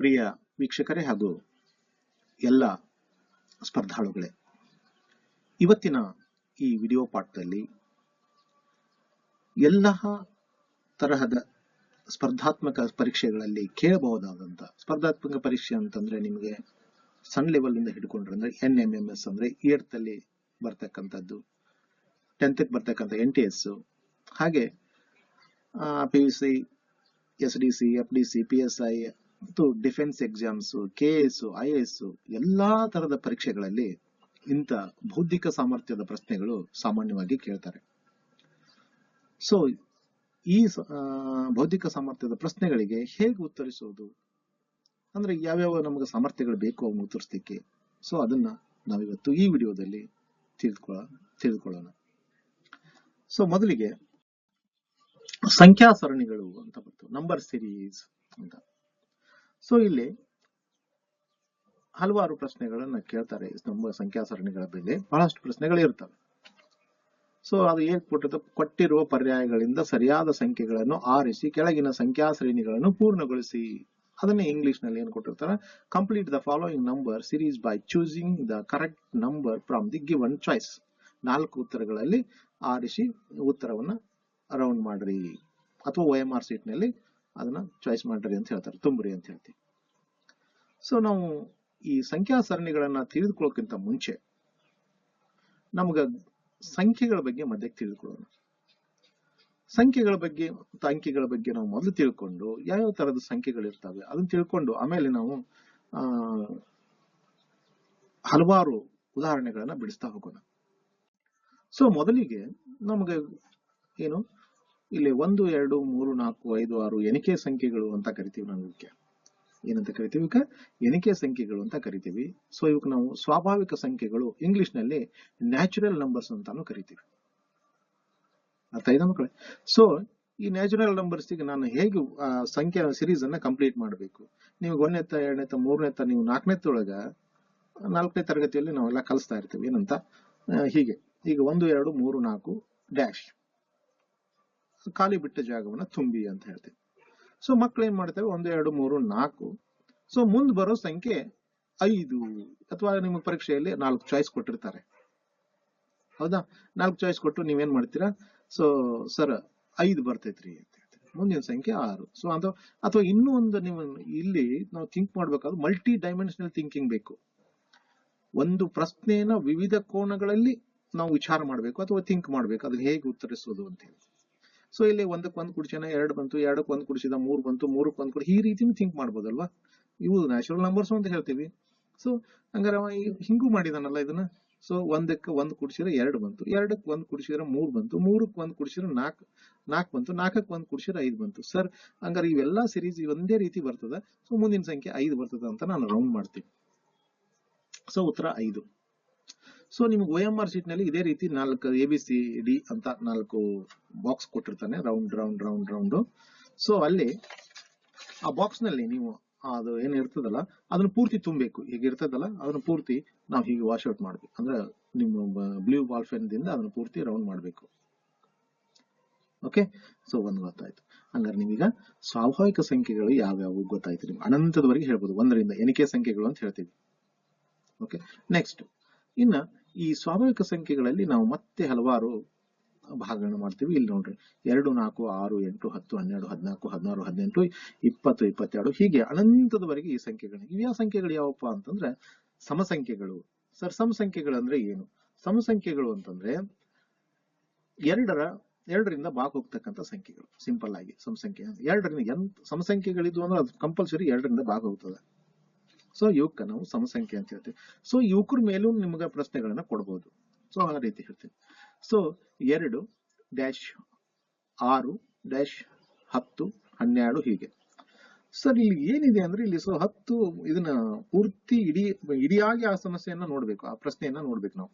ಪ್ರಿಯ ವೀಕ್ಷಕರೇ ಹಾಗೂ ಎಲ್ಲ ಸ್ಪರ್ಧಾಳುಗಳೇ, ಇವತ್ತಿನ ಈ ವಿಡಿಯೋ ಪಾಠದಲ್ಲಿ ಎಲ್ಲ ತರಹದ ಸ್ಪರ್ಧಾತ್ಮಕ ಪರೀಕ್ಷೆಗಳಲ್ಲಿ ಕೇಳಬಹುದಾದಂತ ಸ್ಪರ್ಧಾತ್ಮಕ ಪರೀಕ್ಷೆ ಅಂತಂದ್ರೆ ನಿಮಗೆ ಸಣ್ಣ ಲೆವೆಲ್ ಇಂದ ಹಿಡ್ಕೊಂಡ್ರೆ ಅಂದ್ರೆ ಎನ್ ಎಂ ಎಂ ಎಸ್ ಅಂದ್ರೆ ಏರ್ತ್ ಅಲ್ಲಿ ಬರ್ತಕ್ಕಂಥದ್ದು ಟೆಂತ್ ಬರ್ತಕ್ಕಂಥ ಎನ್ ಟಿ ಎಸ್ ಹಾಗೆ P U C S D C F D C P S I ಮತ್ತು defence exams K S I S ಎಲ್ಲಾ ತರದ ಪರೀಕ್ಷೆಗಳಲ್ಲಿ ಇಂಥ ಬೌದ್ಧಿಕ ಸಾಮರ್ಥ್ಯದ ಪ್ರಶ್ನೆಗಳು ಸಾಮಾನ್ಯವಾಗಿ ಕೇಳ್ತಾರೆ. ಸೊ ಈ ಬೌದ್ಧಿಕ ಸಾಮರ್ಥ್ಯದ ಪ್ರಶ್ನೆಗಳಿಗೆ ಹೇಗೆ ಉತ್ತರಿಸೋದು ಅಂದ್ರೆ ಯಾವ್ಯಾವ ನಮಗೆ ಸಾಮರ್ಥ್ಯಗಳು ಬೇಕು ಅವನ್ನ ಉತ್ತರಿಸಲಿಕ್ಕೆ? ಸೊ ಅದನ್ನ ನಾವಿವತ್ತು ಈ ವಿಡಿಯೋದಲ್ಲಿ ತಿಳಿದುಕೊಳ್ಳ ತಿಳಿದುಕೊಳ್ಳೋಣ ಸೊ ಮೊದಲಿಗೆ ಸಂಖ್ಯಾ ಸರಣಿಗಳು ಅಂತ ಬಂತು. ನಂಬರ್ ಸಿರೀಸ್ ಅಂತ. ಸೊ ಇಲ್ಲಿ ಹಲವಾರು ಪ್ರಶ್ನೆಗಳನ್ನ ಕೇಳ್ತಾರೆ. ನಮ್ಮ ಸಂಖ್ಯಾ ಸರಣಿಗಳ ಬೆಲೆ ಬಹಳಷ್ಟು ಪ್ರಶ್ನೆಗಳು ಇರ್ತವೆ. ಸೊ ಅದು ಹೇಗೆ ಕೊಟ್ಟಿದ್ದು? ಕೊಟ್ಟಿರುವ ಪರ್ಯಾಯಗಳಿಂದ ಸರಿಯಾದ ಸಂಖ್ಯೆಗಳನ್ನು ಆರಿಸಿ, ಕೆಳಗಿನ ಸಂಖ್ಯಾ ಶ್ರೇಣಿಗಳನ್ನು ಪೂರ್ಣಗೊಳಿಸಿ. ಅದನ್ನೇ ಇಂಗ್ಲಿಷ್ನಲ್ಲಿ ಏನು ಕೊಟ್ಟಿರ್ತಾರೆ? Complete the following number series by choosing the correct number from the given choice ನಾಲ್ಕು ಉತ್ತರಗಳಲ್ಲಿ ಆರಿಸಿ ಉತ್ತರವನ್ನ ರೌಂಡ್ ಮಾಡ್ರಿ. ಅಥವಾ ಒ ಎಂ ಆರ್ ಸೀಟ್ನಲ್ಲಿ ಅದನ್ನ ಚಾಯ್ಸ್ ಮಾಡ್ರಿ ಅಂತ ಹೇಳ್ತಾರೆ. ತುಂಬ್ರಿ ಅಂತ ಹೇಳ್ತೀವಿ. ಸೊ ನಾವು ಈ ಸಂಖ್ಯಾ ಸರಣಿಗಳನ್ನ ತಿಳಿದುಕೊಳ್ಳೋಕ್ಕಿಂತ ಮುಂಚೆ ನಮ್ಗ ಸಂಖ್ಯೆಗಳ ಬಗ್ಗೆ ಮಧ್ಯಕ್ಕೆ ತಿಳಿದುಕೊಳ್ಳೋಣ. ಸಂಖ್ಯೆಗಳ ಬಗ್ಗೆ ಮತ್ತು ಅಂಕಿಗಳ ಬಗ್ಗೆ ನಾವು ಮೊದಲು ತಿಳ್ಕೊಂಡು ಯಾವ್ಯಾವ ತರದ ಸಂಖ್ಯೆಗಳು ಇರ್ತವೆ ಅದನ್ನ ತಿಳ್ಕೊಂಡು ಆಮೇಲೆ ನಾವು, ಆ, ಹಲವಾರು ಉದಾಹರಣೆಗಳನ್ನ ಬಿಡಿಸ್ತಾ ಹೋಗೋಣ. ಸೊ ಮೊದಲಿಗೆ ನಮಗೆ ಏನು ಇಲ್ಲಿ ಒಂದು, ಎರಡು, ಮೂರು, ನಾಲ್ಕು, ಐದು, ಆರು ಎಣಿಕೆ ಸಂಖ್ಯೆಗಳು ಅಂತ ಕರಿತೀವಿ ನಾವು ಇವಕ್ಕೆ ಏನಂತ ಕರಿತೀವಿ ಇವಕ್ಕೆ? ಎಣಿಕೆ ಸಂಖ್ಯೆಗಳು ಅಂತ ಕರಿತೀವಿ. ಸೊ ಇವಕ್ಕೆ ನಾವು ಸ್ವಾಭಾವಿಕ ಸಂಖ್ಯೆಗಳು ಇಂಗ್ಲಿಷ್ನಲ್ಲಿ ನ್ಯಾಚುರಲ್ ನಂಬರ್ಸ್ ಅಂತಾನು ಕರಿತೀವಿ. ಅರ್ಥ ಆಯ್ತಾ ಮಕ್ಕಳೇ? ಸೊ ಈ ನ್ಯಾಚುರಲ್ ನಂಬರ್ಸ್ಗೆ ನಾನು ಹೇಗೆ ಸಂಖ್ಯೆ ಸಿರೀಸ್ ಅನ್ನ ಕಂಪ್ಲೀಟ್ ಮಾಡಬೇಕು? ನೀವು ಒಂದನೇತ ಎರಡನೇತ ಮೂರನೇತ ನೀವು ನಾಲ್ಕನೇತ್ತೊಳಗ ನಾಲ್ಕನೇ ತರಗತಿಯಲ್ಲಿ ನಾವೆಲ್ಲ ಕಲಿಸ್ತಾ ಇರ್ತೀವಿ. ಏನಂತ? ಹೀಗೆ. ಈಗ ಒಂದು, ಎರಡು, ಮೂರು, ನಾಲ್ಕು ಡ್ಯಾಶ್ ಖಾಲಿ ಬಿಟ್ಟ ಜಾಗವನ್ನ ತುಂಬಿ ಅಂತ ಹೇಳ್ತೀವಿ. ಸೊ ಮಕ್ಳು ಏನ್ ಮಾಡ್ತೇವೆ? ಒಂದು, ಎರಡು, ಮೂರು, ನಾಲ್ಕು. ಸೊ ಮುಂದ್ ಬರೋ ಸಂಖ್ಯೆ ಐದು. ಅಥವಾ ನಿಮಗೆ ಪರೀಕ್ಷೆಯಲ್ಲಿ ನಾಲ್ಕು ಚಾಯ್ಸ್ ಕೊಟ್ಟಿರ್ತಾರೆ. ಹೌದಾ? ನಾಲ್ಕು ಚಾಯ್ಸ್ ಕೊಟ್ಟು ನೀವೇನ್ ಮಾಡ್ತೀರಾ? ಸೊ ಸರ್ ಐದು ಬರ್ತೈತ್ರಿ ಅಂತ ಮುಂದಿನ ಸಂಖ್ಯೆ ಆರು. ಸೊ ಅಂತ ಅಥವಾ ಇನ್ನೂ ಒಂದು ನೀವು ಇಲ್ಲಿ ನಾವು ಥಿಂಕ್ ಮಾಡ್ಬೇಕಾದ್ರೆ ಮಲ್ಟಿ ಡೈಮೆನ್ಷನಲ್ ಥಿಂಕಿಂಗ್ ಬೇಕು. ಒಂದು ಪ್ರಶ್ನೆಯನ್ನ ವಿವಿಧ ಕೋನಗಳಲ್ಲಿ ನಾವು ವಿಚಾರ ಮಾಡಬೇಕು ಅಥವಾ ಥಿಂಕ್ ಮಾಡ್ಬೇಕು. ಅದನ್ನ ಹೇಗೆ ಉತ್ತರಿಸೋದು ಅಂತ ಹೇಳಿ. ಸೊ ಇಲ್ಲಿ ಒಂದಕ್ಕೆ ಒಂದು ಕುಡಿಸೋಣ ಎರಡು ಬಂತು, ಎರಡಕ್ಕೆ ಒಂದು ಕುಡಿಸಿದ, ಮೂರು ಬಂತು, ಮೂರಕ್ಕೆ ಒಂದು ಕುಡಿ ಈ ರೀತಿನೂ ಥಿಂಕ್ ಮಾಡ್ಬೋದಲ್ವಾ? ಇವು ನ್ಯಾಚುರಲ್ ನಂಬರ್ಸ್ ಅಂತ ಹೇಳ್ತೀವಿ. ಸೊ ಹಂಗಾರೆ ಹಿಂಗೂ ಮಾಡಿದಾನಲ್ಲ ಇದನ್ನ? ಸೊ ಒಂದಕ್ಕೆ ಒಂದು ಕುಡಿಸಿದ್ರೆ ಎರಡು ಬಂತು, ಎರಡಕ್ಕೆ ಒಂದು ಕುಡಿಸಿದ್ರೆ ಮೂರು ಬಂತು, ಮೂರಕ್ಕೆ ಒಂದು ಕುಡಿಸಿದ್ರೆ ನಾಲ್ಕು ನಾಲ್ಕು ಬಂತು ನಾಲ್ಕಕ್ಕೆ ಒಂದು ಕುಡಿಸಿದ್ರೆ ಐದು ಬಂತು. ಸರ್ ಹಂಗಾರೆ ಇವೆಲ್ಲ ಸಿರೀಸ್ ಒಂದೇ ರೀತಿ ಬರ್ತದೆ? ಸೊ ಮುಂದಿನ ಸಂಖ್ಯೆ ಐದು ಬರ್ತದೆ ಅಂತ ನಾನು ರೌಂಡ್ ಮಾಡ್ತೀನಿ. ಸೊ ಉತ್ತರ ಐದು. ಸೊ ನಿಮ್ಗೆ ಒ ಎಂ ಆರ್ ಶೀಟ್ನಲ್ಲಿ ಇದೇ ರೀತಿ ನಾಲ್ಕು ಎ ಬಿ ಸಿ ಡಿ ಅಂತ ನಾಲ್ಕು ಬಾಕ್ಸ್ ಕೊಟ್ಟಿರ್ತಾನೆ round round round round so ಅಲ್ಲಿ ಆ ಬಾಕ್ಸ್ನಲ್ಲಿ ನೀವು ಅದು ಏನು ಇರ್ತದಲ್ಲ, ಅದನ್ನ ಪೂರ್ತಿ ತುಂಬಬೇಕು. ಈಗ ಇರ್ತದಲ್ಲ, ಅದನ್ನ ಪೂರ್ತಿ ನಾವು ಹೀಗೆ ವಾಶ್ ಔಟ್ ಮಾಡ್ಬೇಕು. ಅಂದ್ರೆ ನಿಮ್ಮ ಬ್ಲೂ ಬಾಲ್ ಪೆನ್ ದಿಂದ ಅದನ್ನ ಪೂರ್ತಿ ರೌಂಡ್ ಮಾಡಬೇಕು. ಓಕೆ ಸೊ ಒಂದು ಗೊತ್ತಾಯ್ತು. ಹಂಗಾರೆ ನೀವೀಗ ಸ್ವಾಭಾವಿಕ ಸಂಖ್ಯೆಗಳು ಯಾವ್ಯಾವು ಗೊತ್ತಾಯ್ತು ನಿಮ್ಗೆ? ಅನಂತದವರೆಗೆ ಹೇಳ್ಬೋದು. ಒಂದರಿಂದ ಎಣಿಕೆ ಸಂಖ್ಯೆಗಳು ಅಂತ ಹೇಳ್ತೀವಿ. ಓಕೆ ನೆಕ್ಸ್ಟ್ ಇನ್ನ ಈ ಸ್ವಾಭಾವಿಕ ಸಂಖ್ಯೆಗಳಲ್ಲಿ ನಾವು ಮತ್ತೆ ಹಲವಾರು ಭಾಗಗಳನ್ನು ಮಾಡ್ತೀವಿ. ಇಲ್ಲಿ ನೋಡ್ರಿ, ಎರಡು, ನಾಲ್ಕು, ಆರು, ಎಂಟು, ಹತ್ತು, ಹನ್ನೆರಡು, ಹದಿನಾಲ್ಕು, ಹದಿನಾರು, ಹದಿನೆಂಟು, ಇಪ್ಪತ್ತು, ಇಪ್ಪತ್ತೆರಡು. ಹೀಗೆ ಅನಂತದವರೆಗೆ ಈ ಸಂಖ್ಯೆಗಳು ಇವ್ಯಾವ ಸಂಖ್ಯೆಗಳು ಯಾವಪ್ಪ ಅಂತಂದ್ರೆ ಸಮಸಂಖ್ಯೆಗಳು. ಸರ್, ಸಮಸಂಖ್ಯೆಗಳು ಅಂದ್ರೆ ಏನು? ಸಮಸಂಖ್ಯೆಗಳು ಅಂತಂದ್ರೆ ಎರಡರ, ಎರಡರಿಂದ ಭಾಗ ಹೋಗ್ತಕ್ಕಂಥ ಸಂಖ್ಯೆಗಳು. ಸಿಂಪಲ್ ಆಗಿ, ಸಮಸಂಖ್ಯೆ. ಎರಡರಿಂದ ಎಂತ, ಸಮಸಂಖ್ಯೆಗಳಿದ್ವು ಅಂದ್ರೆ ಅದು ಕಂಪಲ್ಸರಿ ಎರಡರಿಂದ ಬಾಕ್ ಹೋಗ್ತದೆ. ಸೊ ಇವಕ್ಕ ನಾವು ಸಮಸಂಖ್ಯೆ ಅಂತ ಹೇಳ್ತೀವಿ. ಸೊ ಯುವಕರ ಮೇಲೂ ನಿಮಗೆ ಪ್ರಶ್ನೆಗಳನ್ನ ಕೊಡ್ಬೋದು. ಸೊ ಆ ರೀತಿ ಹೇಳ್ತೀವಿ ಸೊ ಎರಡು ಡ್ಯಾಶ್ ಆರು ಡ್ಯಾಶ್ ಹತ್ತು ಹನ್ನೆರಡು ಹೀಗೆ. ಸರ್ ಇಲ್ಲಿ ಏನಿದೆ ಅಂದ್ರೆ ಇಲ್ಲಿ ಸೊ ಹತ್ತು ಇದನ್ನ ಪೂರ್ತಿ ಇಡೀ, ಇಡಿಯಾಗಿ ಆ ಸಮಸ್ಯೆಯನ್ನ ನೋಡ್ಬೇಕು, ಆ ಪ್ರಶ್ನೆಯನ್ನ ನೋಡ್ಬೇಕು ನಾವು.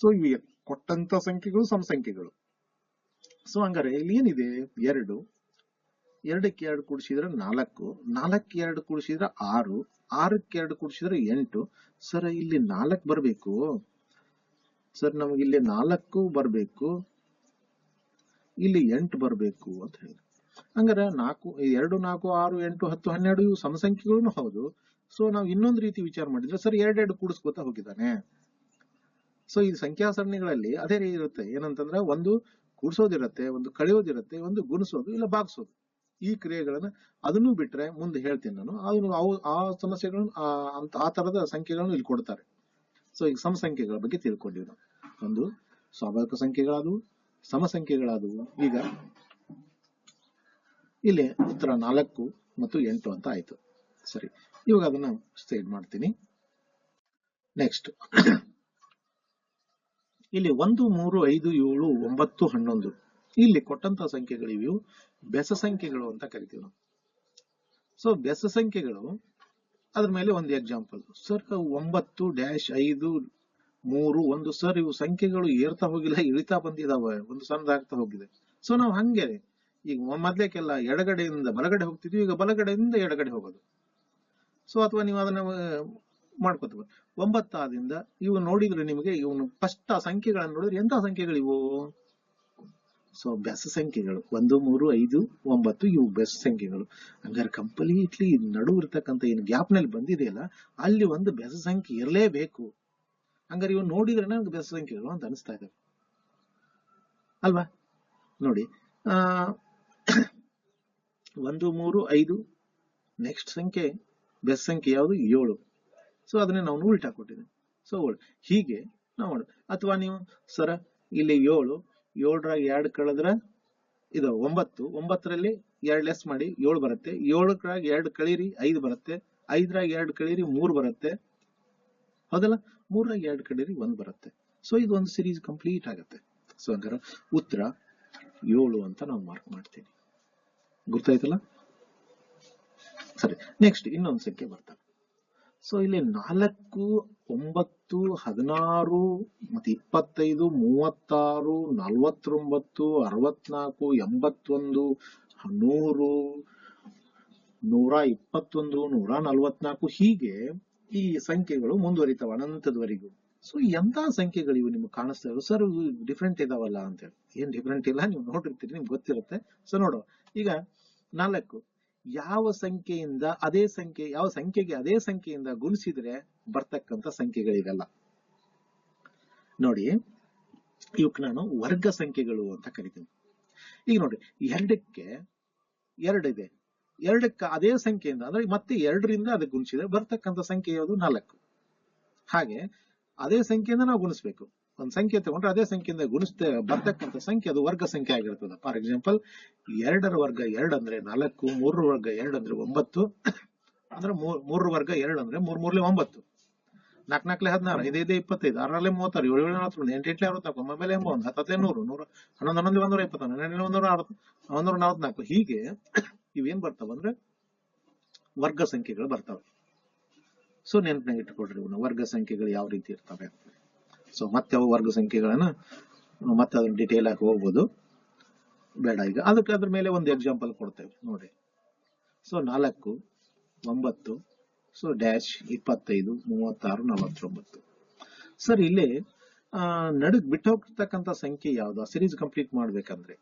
ಸೊ ಇವು ಕೊಟ್ಟಂತ ಸಂಖ್ಯೆಗಳು, ಸಮಸಂಖ್ಯೆಗಳು. ಸೊ ಹಂಗಾರೆ ಇಲ್ಲಿ ಏನಿದೆ? ಎರಡು. ಎರಡಕ್ಕೆ ಎರಡು ಕೂಡಿಸಿದ್ರೆ ನಾಲ್ಕು. ನಾಲ್ಕು ಎರಡು ಕೂಡಿಸಿದ್ರೆ ಆರು. ಆರಕ್ಕೆ ಎರಡು ಕೂಡಿಸಿದ್ರೆ ಎಂಟು. ಸರ್, ಇಲ್ಲಿ ನಾಲ್ಕು ಬರಬೇಕು. ಸರ್, ನಮಗೆ ಇಲ್ಲಿ ನಾಲ್ಕು ಬರಬೇಕು. ಇಲ್ಲಿ ಎಂಟು ಬರಬೇಕು ಅಂತ ಹೇಳಿ. ಹಂಗಾರೆ ನಾಲ್ಕು, ಎರಡು, ನಾಲ್ಕು, ಆರು, ಎಂಟು, ಹತ್ತು, ಹನ್ನೆರಡು ಇವು ಸಮಸಂಖ್ಯೆಗಳು ಹೌದು. ಸೊ ನಾವು ಇನ್ನೊಂದು ರೀತಿ ವಿಚಾರ ಮಾಡಿದ್ರೆ ಸರ್, ಎರಡೆರಡು ಕೂಡಿಸ್ಕೊತ ಹೋಗಿದ್ದಾನೆ. ಸೊ ಈ ಸಂಖ್ಯಾ ಸರಣಿಗಳಲ್ಲಿ ಅದೇ ರೀತಿ ಇರುತ್ತೆ. ಏನಂತಂದ್ರೆ ಒಂದು ಕೂಡಿಸೋದಿರುತ್ತೆ, ಒಂದು ಕಳೆಯೋದಿರುತ್ತೆ, ಒಂದು ಗುಣಿಸೋದು, ಇಲ್ಲ ಭಾಗಿಸೋದು. ಈ ಕ್ರಿಯೆಗಳನ್ನ ಅದನ್ನು ಬಿಟ್ರೆ ಮುಂದೆ ಹೇಳ್ತೀನಿ ನಾನು. ಅದನ್ನು ಅವು ಆ ಸಮಸ್ಯೆಗಳನ್ನು ಅಂತ, ಆ ತರದ ಸಂಖ್ಯೆಗಳನ್ನು ಇಲ್ಲಿ ಕೊಡ್ತಾರೆ. ಸೊ ಈಗ ಸಮಸಂಖ್ಯೆಗಳ ಬಗ್ಗೆ ತಿಳ್ಕೊಂಡಿವಿ ನಾವು. ಒಂದು, ಸ್ವಾಭಾವಿಕ ಸಂಖ್ಯೆಗಳಾದವು, ಸಮಸಂಖ್ಯೆಗಳಾದವು. ಈಗ ಇಲ್ಲಿ ಉತ್ತರ ನಾಲ್ಕು ಮತ್ತು ಎಂಟು ಅಂತ ಆಯ್ತು. ಸರಿ, ಇವಾಗ ಅದನ್ನ ಸ್ಟೇಟ್ ಮಾಡ್ತೀನಿ. ನೆಕ್ಸ್ಟ್. ಇಲ್ಲಿ ಒಂದು, ಮೂರು, ಐದು, ಏಳು, ಒಂಬತ್ತು, ಹನ್ನೊಂದು. ಇಲ್ಲಿ ಕೊಟ್ಟಂತ ಸಂಖ್ಯೆಗಳಿವು ಬೆಸ ಸಂಖ್ಯೆಗಳು ಅಂತ ಕರಿತೀವಿ ನಾವು. ಸೊ ಬೆಸ ಸಂಖ್ಯೆಗಳು, ಅದ್ರ ಮೇಲೆ ಒಂದು ಎಕ್ಸಾಂಪಲ್ ಸರ್ ಒಂಬತ್ತು ಡ್ಯಾಶ್ ಐದು ಮೂರು ಒಂದು ಸರ್ ಇವು ಸಂಖ್ಯೆಗಳು ಏರ್ತಾ ಹೋಗಿಲ್ಲ, ಇಳಿತಾ ಬಂದಿದಾವೆ, ಒಂದು ಸಣ್ಣದಾಗ್ತಾ ಹೋಗಿದೆ. ಸೊ ನಾವು ಹಂಗೆ, ಈಗ ಮೊದ್ಲೇಕೆಲ್ಲ ಎಡಗಡೆಯಿಂದ ಬಲಗಡೆ ಹೋಗ್ತಿದ್ವಿ, ಈಗ ಬಲಗಡೆಯಿಂದ ಎಡಗಡೆ ಹೋಗೋದು. ಸೊ ಅಥವಾ ನೀವು ಅದನ್ನ ಮಾಡ್ಕೋತೀವಿ. ಒಂಬತ್ತಾದಿಂದ ಇವು ನೋಡಿದ್ರೆ ನಿಮಗೆ ಇವನು ಫಸ್ಟ್ ಆ ಸಂಖ್ಯೆಗಳನ್ನು ನೋಡಿದ್ರೆ ಎಂತ ಸಂಖ್ಯೆಗಳಿವು? ಸೊ ಬೆಸ ಸಂಖ್ಯೆಗಳು. ಒಂದು, ಮೂರು, ಐದು, ಒಂಬತ್ತು, ಇವು ಬೆಸ ಸಂಖ್ಯೆಗಳು. ಹಂಗಾರೆ ಕಂಪ್ಲೀಟ್ಲಿ ನಡು ಇರ್ತಕ್ಕಂಥ ಏನು ಗ್ಯಾಪ್ನಲ್ಲಿ ಬಂದಿದೆಯಲ್ಲ ಅಲ್ಲಿ ಒಂದು ಬೆಸ ಸಂಖ್ಯೆ ಇರಲೇಬೇಕು. ಹಂಗಾರೆ ಇವು ನೋಡಿದ್ರೆ ನನಗೆ ಬೆಸ ಸಂಖ್ಯೆಗಳು ಅಂತ ಅನಿಸ್ತಾ ಇದೆ. ಅಲ್ವಾ? ನೋಡಿ, ಆ, ಒಂದು, ಮೂರು, ಐದು ನೆಕ್ಸ್ಟ್ ಸಂಖ್ಯೆ ಬೆಸ ಸಂಖ್ಯೆ ಯಾವುದು? ಏಳು. ಸೊ ಅದನ್ನೇ ನಾವು ಉಲ್ಟಾ ಕೊಟ್ಟಿದ್ದೀವಿ. ಸೊ ಹೀಗೆ ನಾವು ಅಥವಾ ನೀವು, ಸರ, ಇಲ್ಲಿ ಏಳು ಏಳರಾಗ ಎರಡು ಕಳೆದ್ರ ಇದು ಒಂಬತ್ತು, ಒಂಬತ್ತರಲ್ಲಿ ಎರಡು ಲೆಸ್ ಮಾಡಿ ಏಳು ಬರುತ್ತೆ. ಏಳರಾಗ ಎರಡು ಕಳೀರಿ ಐದು ಬರುತ್ತೆ. ಐದರಾಗ ಎರಡು ಕಳೀರಿ ಮೂರು ಬರುತ್ತೆ. ಹೌದಲ್ಲ? ಮೂರಾಗ ಎರಡು ಕಳೀರಿ ಒಂದು ಬರುತ್ತೆ. ಸೊ ಇದು ಒಂದು ಸಿರೀಸ್ ಕಂಪ್ಲೀಟ್ ಆಗುತ್ತೆ. ಸೊ ಹಂಗಾರೆ ಉತ್ತರ ಏಳು ಅಂತ ನಾವು ಮಾರ್ಕ್ ಮಾಡ್ತೀವಿ. ಗೊತ್ತಾಯ್ತಲ್ಲ ಸರಿ ನೆಕ್ಸ್ಟ್ ಇನ್ನೊಂದು ಸಂಖ್ಯೆ ಬರ್ತಾರೆ ಸೊ ಇಲ್ಲಿ ನಾಲ್ಕು ಒಂಬತ್ತು ಹದಿನಾರು, ಮತ್ತೆ ಇಪ್ಪತ್ತೈದು, ಮೂವತ್ತಾರು, ನಲವತ್ತೊಂಬತ್ತು, ಅರವತ್ನಾಲ್ಕು, ಎಂಬತ್ತೊಂದು, ನೂರು, ನೂರ ಇಪ್ಪತ್ತೊಂದು, ನೂರ ನಲವತ್ನಾಲ್ಕು ಹೀಗೆ ಈ ಸಂಖ್ಯೆಗಳು ಮುಂದುವರಿತಾವ ಅನಂತದವರೆಗೂ. ಸೊ ಎಂತ ಸಂಖ್ಯೆಗಳು ಇವು ನಿಮ್ಗೆ ಕಾಣಿಸ್ತಾ ಇರೋ ಸರ್ ಡಿಫ್ರೆಂಟ್ ಇದಾವಲ್ಲ ಅಂತ ಹೇಳಿ. ಏನ್ ಡಿಫ್ರೆಂಟ್ ಇಲ್ಲ? ನೀವು ನೋಡಿರ್ತೀರಿ ನಿಮ್ಗೆ ಗೊತ್ತಿರುತ್ತೆ. ಸೊ ನೋಡುವ. ಈಗ ನಾಲ್ಕು. ಯಾವ ಸಂಖ್ಯೆಯಿಂದ, ಅದೇ ಸಂಖ್ಯೆ, ಯಾವ ಸಂಖ್ಯೆಗೆ ಅದೇ ಸಂಖ್ಯೆಯಿಂದ ಗುಣಿಸಿದ್ರೆ ಬರ್ತಕ್ಕಂಥ ಸಂಖ್ಯೆಗಳಿವೆಲ್ಲ. ನೋಡಿ ಇವಕ್ ನಾನು ವರ್ಗ ಸಂಖ್ಯೆಗಳು ಅಂತ ಕರಿತೀನಿ. ಈಗ ನೋಡಿ, ಎರಡಕ್ಕೆ ಎರಡಿದೆ ಎರಡಕ್ಕೆ ಅದೇ ಸಂಖ್ಯೆಯಿಂದ, ಅಂದ್ರೆ ಮತ್ತೆ ಎರಡರಿಂದ ಅದಕ್ಕೆ ಗುಣಿಸಿದ್ರೆ ಬರ್ತಕ್ಕಂಥ ಸಂಖ್ಯೆ ಯಾವುದು? ನಾಲ್ಕು. ಹಾಗೆ ಅದೇ ಸಂಖ್ಯೆಯಿಂದ ನಾವು ಗುಣಿಸ್ಬೇಕು. ಒಂದ್ ಸಂಖ್ಯೆ ತಗೊಂಡ್ರೆ ಅದೇ ಸಂಖ್ಯೆಯಿಂದ ಗುಣಿಸ್ತೆ ಬರ್ತಕ್ಕಂಥ ಸಂಖ್ಯೆ ಅದು ವರ್ಗ ಸಂಖ್ಯೆ ಆಗಿರ್ತದೆ. ಫಾರ್ ಎಕ್ಸಾಂಪಲ್ ಎರಡರ ವರ್ಗ ಎರಡು ಅಂದ್ರೆ ನಾಲ್ಕು, ಮೂರರ ವರ್ಗ ಎರಡು ಅಂದ್ರೆ ಒಂಬತ್ತು, ಅಂದ್ರೆ ಮೂರರ ವರ್ಗ ಎರಡು ಅಂದ್ರೆ ಮೂರ್ ಮೂರ್ಲೆ ಒಂಬತ್ತು. ನಾಲ್ಕು ನಾಲ್ಕಲೆ ಹದಿನಾರು ಐದೈದು ಇಪ್ಪತ್ತೈದು ಆರಲ್ಲಿ ಮೂವತ್ತಾರು, ಏಳು ಏಳು ನಲವತ್ತೊಂದು ಎಂಟು ಎಂಟು ಅರವತ್ನಾಲ್ಕು ಒಂಬೈಲೆ ಎಂಬತ್ತು ಹತ್ತತ್ತಲೆ ನೂರು ನೂರು ಹನ್ನೊಂದು ಹನ್ನೊಂದು ಒಂದೂರ ಇಪ್ಪತ್ತೊಂದು ಹನ್ನೆರಡು ಒಂದೂರ ಅರವತ್ತು ಒಂದೂರ ನಲವತ್ನಾಲ್ಕು. ಹೀಗೆ ಇವೇನ್ ಬರ್ತಾವ ಅಂದ್ರೆ ವರ್ಗ ಸಂಖ್ಯೆಗಳು ಬರ್ತಾವೆ. ಸೊ ನೆನಪಿನಾಗ ಇಟ್ಕೊಡ್ರಿ ಇವನ್ನ ವರ್ಗ ಸಂಖ್ಯೆಗಳು ಯಾವ ರೀತಿ ಇರ್ತವೆ ಸೊ ಮತ್ತೆ ಅವು ವರ್ಗ ಸಂಖ್ಯೆಗಳನ್ನ ಮತ್ತೆ ಅದನ್ನ ಡಿಟೇಲ್ ಆಗಿ ಹೋಗ್ಬೋದು. ಬೇಡ ಈಗ. ಅದಕ್ಕೆ ಅದ್ರ ಮೇಲೆ ಒಂದು ಎಕ್ಸಾಂಪಲ್ ಕೊಡ್ತೇವೆ. ನೋಡಿ. ಸೊ ನಾಲ್ಕು, ಒಂಬತ್ತು ಸೊ ಡ್ಯಾಶ್ ಇಪ್ಪತ್ತೈದು, ಮೂವತ್ತಾರು, ನಲವತ್ತೊಂಬತ್ತು. ಸರ್ ಇಲ್ಲಿ, ಆ ನಡುಕ್ ಬಿಟ್ಟು ಹೋಗ್ತಕ್ಕಂಥ ಸಂಖ್ಯೆ ಯಾವುದು? ಆ ಸಿರೀಸ್ ಕಂಪ್ಲೀಟ್ ಮಾಡ್ಬೇಕಂದ್ರೆ.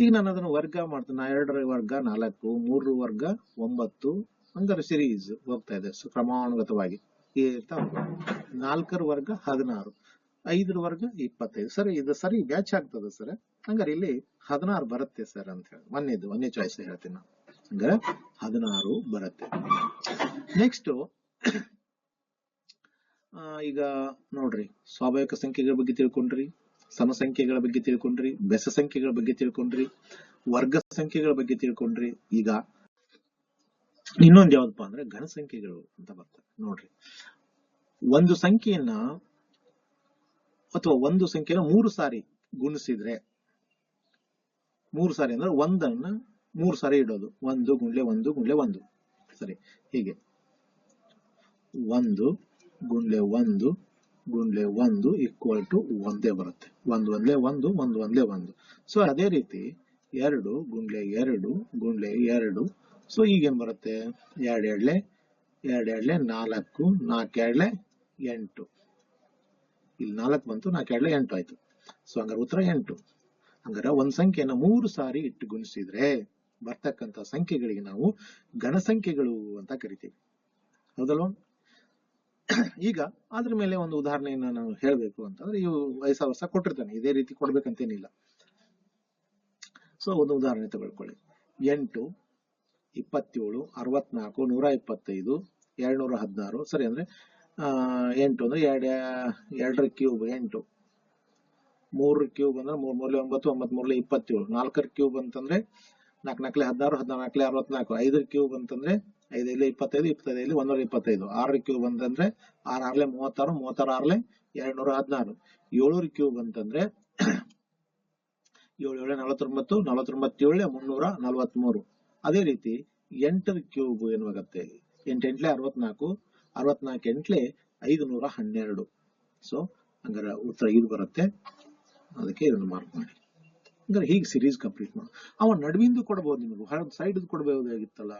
ಈಗ ನಾನು ಅದನ್ನು ವರ್ಗ ಮಾಡ್ತೇನೆ. ಎರಡರ ವರ್ಗ, ನಾಲ್ಕು ಮೂರರ ವರ್ಗ, ಒಂಬತ್ತು ಹಂಗಾರೆ ಸಿರೀಸ್ ಹೋಗ್ತಾ ಇದೆ. ಸೊ ಕ್ರಮಾನುಗತವಾಗಿ. ನಾಲ್ಕರ ವರ್ಗ, ಹದಿನಾರು. ಐದರ ವರ್ಗ, ಇಪ್ಪತ್ತೈದು. ಸರ್ ಇದು ಸರಿ ಬ್ಯಾಚ್ ಆಗ್ತದೆ ಸರ್ ಹಂಗಾರೆ ಇಲ್ಲಿ ಹದಿನಾರು ಬರುತ್ತೆ ಸರ್ ಅಂತ ಹೇಳಿ. ಮೊನ್ನೆದು ಒಂದೇ ಚಾಯ್ಸ್ ಹೇಳ್ತೀನಿ ನಾನು. ಹಂಗಾರೆ ಹದಿನಾರು ಬರುತ್ತೆ. ನೆಕ್ಸ್ಟ್ ಈಗ ನೋಡ್ರಿ, ಸ್ವಾಭಾವಿಕ ಸಂಖ್ಯೆಗಳ ಬಗ್ಗೆ ತಿಳ್ಕೊಂಡ್ರಿ ಸಮಸಂಖ್ಯೆಗಳ ಬಗ್ಗೆ ತಿಳ್ಕೊಂಡ್ರಿ, ಬೆಸ ಸಂಖ್ಯೆಗಳ ಬಗ್ಗೆ ತಿಳ್ಕೊಂಡ್ರಿ, ವರ್ಗ ಸಂಖ್ಯೆಗಳ ಬಗ್ಗೆ ತಿಳ್ಕೊಂಡ್ರಿ, ಈಗ ಇನ್ನೊಂದು ಯಾವ್ದಪ್ಪ ಅಂದ್ರೆ ಘನ ಸಂಖ್ಯೆಗಳು ಅಂತ ಬರ್ತವೆ ನೋಡ್ರಿ, ಒಂದು ಸಂಖ್ಯೆಯನ್ನ ಅಥವಾ ಒಂದು ಸಂಖ್ಯೆನ ಮೂರು ಸಾರಿ ಗುಣಿಸಿದ್ರೆ, ಮೂರು ಸಾರಿ ಅಂದ್ರೆ ಒಂದನ್ನ ಮೂರು ಸಾರಿ ಇಡೋದು. ಒಂದು ಗುಂಡ್ಲೆ ಒಂದು ಗುಂಡ್ಲೆ ಒಂದು ಸರಿ. ಹೀಗೆ. ಒಂದು ಗುಂಡ್ಲೆ ಒಂದು ಗುಂಡ್ಲೆ ಒಂದು ಈಕ್ವಲ್ ಟು ಒಂದೇ ಬರುತ್ತೆ. ಒಂದು ಒಂದ್ಲೆ ಒಂದು ಒಂದು ಒಂದ್ಲೆ ಒಂದು. ಸೊ ಅದೇ ರೀತಿ ಎರಡು ಗುಂಡ್ಲೆ ಎರಡು ಗುಂಡ್ಲೆ ಎರಡು. ಸೊ ಈಗೇನ್ ಬರುತ್ತೆ? ಎರಡು ಎರಡ್ಲೆ ಎರಡು ಎರಡ್ಲೆ ನಾಲ್ಕು ನಾಲ್ಕು ಎರಡ್ಲೆ ಎಂಟು. ಇಲ್ಲಿ ನಾಲ್ಕು ಬಂತು, ನಾಲ್ಕು ಎರಡ್ಲೆ ಎಂಟು ಆಯ್ತು. ಸೊ ಹಂಗಾರೆ ಉತ್ತರ ಎಂಟು. ಹಂಗಾರೆ ಒಂದ್ ಸಂಖ್ಯೆನ ಮೂರು ಸಾರಿ ಇಟ್ಟು ಗುಣಿಸಿದ್ರೆ ಬರ್ತಕ್ಕಂಥ ಸಂಖ್ಯೆಗಳಿಗೆ ನಾವು ಗಣಸಂಖ್ಯೆಗಳು ಅಂತ ಕರಿತೀವಿ. ಹೌದಲ್ವಾ? ಈಗ ಅದ್ರ ಮೇಲೆ ಒಂದು ಉದಾಹರಣೆಯನ್ನ ನಾವು ಹೇಳಬೇಕು ಅಂತಂದ್ರೆ ಇವು ವಯಸ್ಸ ವರ್ಷ ಕೊಟ್ಟಿರ್ತಾನೆ. ಇದೇ ರೀತಿ ಕೊಡ್ಬೇಕಂತೇನಿಲ್ಲ. ಸೊ ಒಂದು ಉದಾಹರಣೆ ತಗೊಳ್ಕೊಳ್ಳಿ. ಎಂಟು ಇಪ್ಪತ್ತೇಳು ಅರವತ್ನಾಲ್ಕು ನೂರ ಇಪ್ಪತ್ತೈದು ಎರಡ್ನೂರ ಹದಿನಾರು. ಸರಿ ಅಂದ್ರೆ ಆ, ಎಂಟು ಅಂದ್ರೆ ಎರಡ ಎರಡರ ಕ್ಯೂಬ್ ಎಂಟು. ಮೂರರ ಕ್ಯೂಬ್ ಅಂದ್ರೆ ಮೂರ್ ಮೂರ್ಲೆ ಒಂಬತ್ತು ಒಂಬತ್ತು ಮೂರ್ಲೆ ಇಪ್ಪತ್ತೇಳು. ನಾಲ್ಕರ ಕ್ಯೂಬ್ ಅಂತಂದ್ರೆ ನಾಲ್ಕು ನಾಲ್ಕಲೆ ಹದಿನಾರು ಹದಿನಾರು ನಾಲ್ಕಲೆ ಅರವತ್ನಾಲ್ಕು. ಐದರ ಕ್ಯೂಬ್ ಅಂತಂದ್ರೆ ಐದೈಲೆ ಇಪ್ಪತ್ತೈದು ಇಪ್ಪತ್ತೈದು ಒಂದೂರ ಇಪ್ಪತ್ತೈದು. ಆರರ ಕ್ಯೂಬ್ ಅಂತಂದ್ರೆ ಆರ್ ಆರ್ಲೆ ಮೂವತ್ತಾರು ಮೂವತ್ತಾರು ಆರ್ಲೆ ಎರಡ್ನೂರ ಹದಿನಾರು. ಏಳೂರ ಕ್ಯೂಬ್ ಅಂತಂದ್ರೆ ಏಳು, ಏಳೆ ನಲವತ್ತೊಂಬತ್ತು ನಲವತ್ತೊಂಬತ್ತು ಏಳೆ ಮುನ್ನೂರ ನಲವತ್ಮೂರು. ಅದೇ ರೀತಿ ಎಂಟರ ಕ್ಯೂಬ್ ಏನಾಗುತ್ತೆ ಎಂಟೆಂಟ್ಲೆ ಅರವತ್ನಾಲ್ಕು ಅರವತ್ನಾಲ್ಕು, ಎಂಟ್ಲೆ ಐದು ನೂರ ಹನ್ನೆರಡು. ಸೊ ಹಂಗಾರೆ ಉತ್ತರ ಇದು ಬರುತ್ತೆ. ಅದಕ್ಕೆ ಇದನ್ನು ಮಾರ್ಕ್ ಮಾಡಿ. ಹಂಗಾರೆ ಹೀಗೆ ಸಿರೀಸ್ ಕಂಪ್ಲೀಟ್ ಮಾಡು. ಅವ ನಡುವಿಂದು ಕೊಡಬಹುದು ನಿಮಗೆ ಸೈಡ್ ಕೊಡಬಹುದಾಗಿತ್ತಲ್ಲ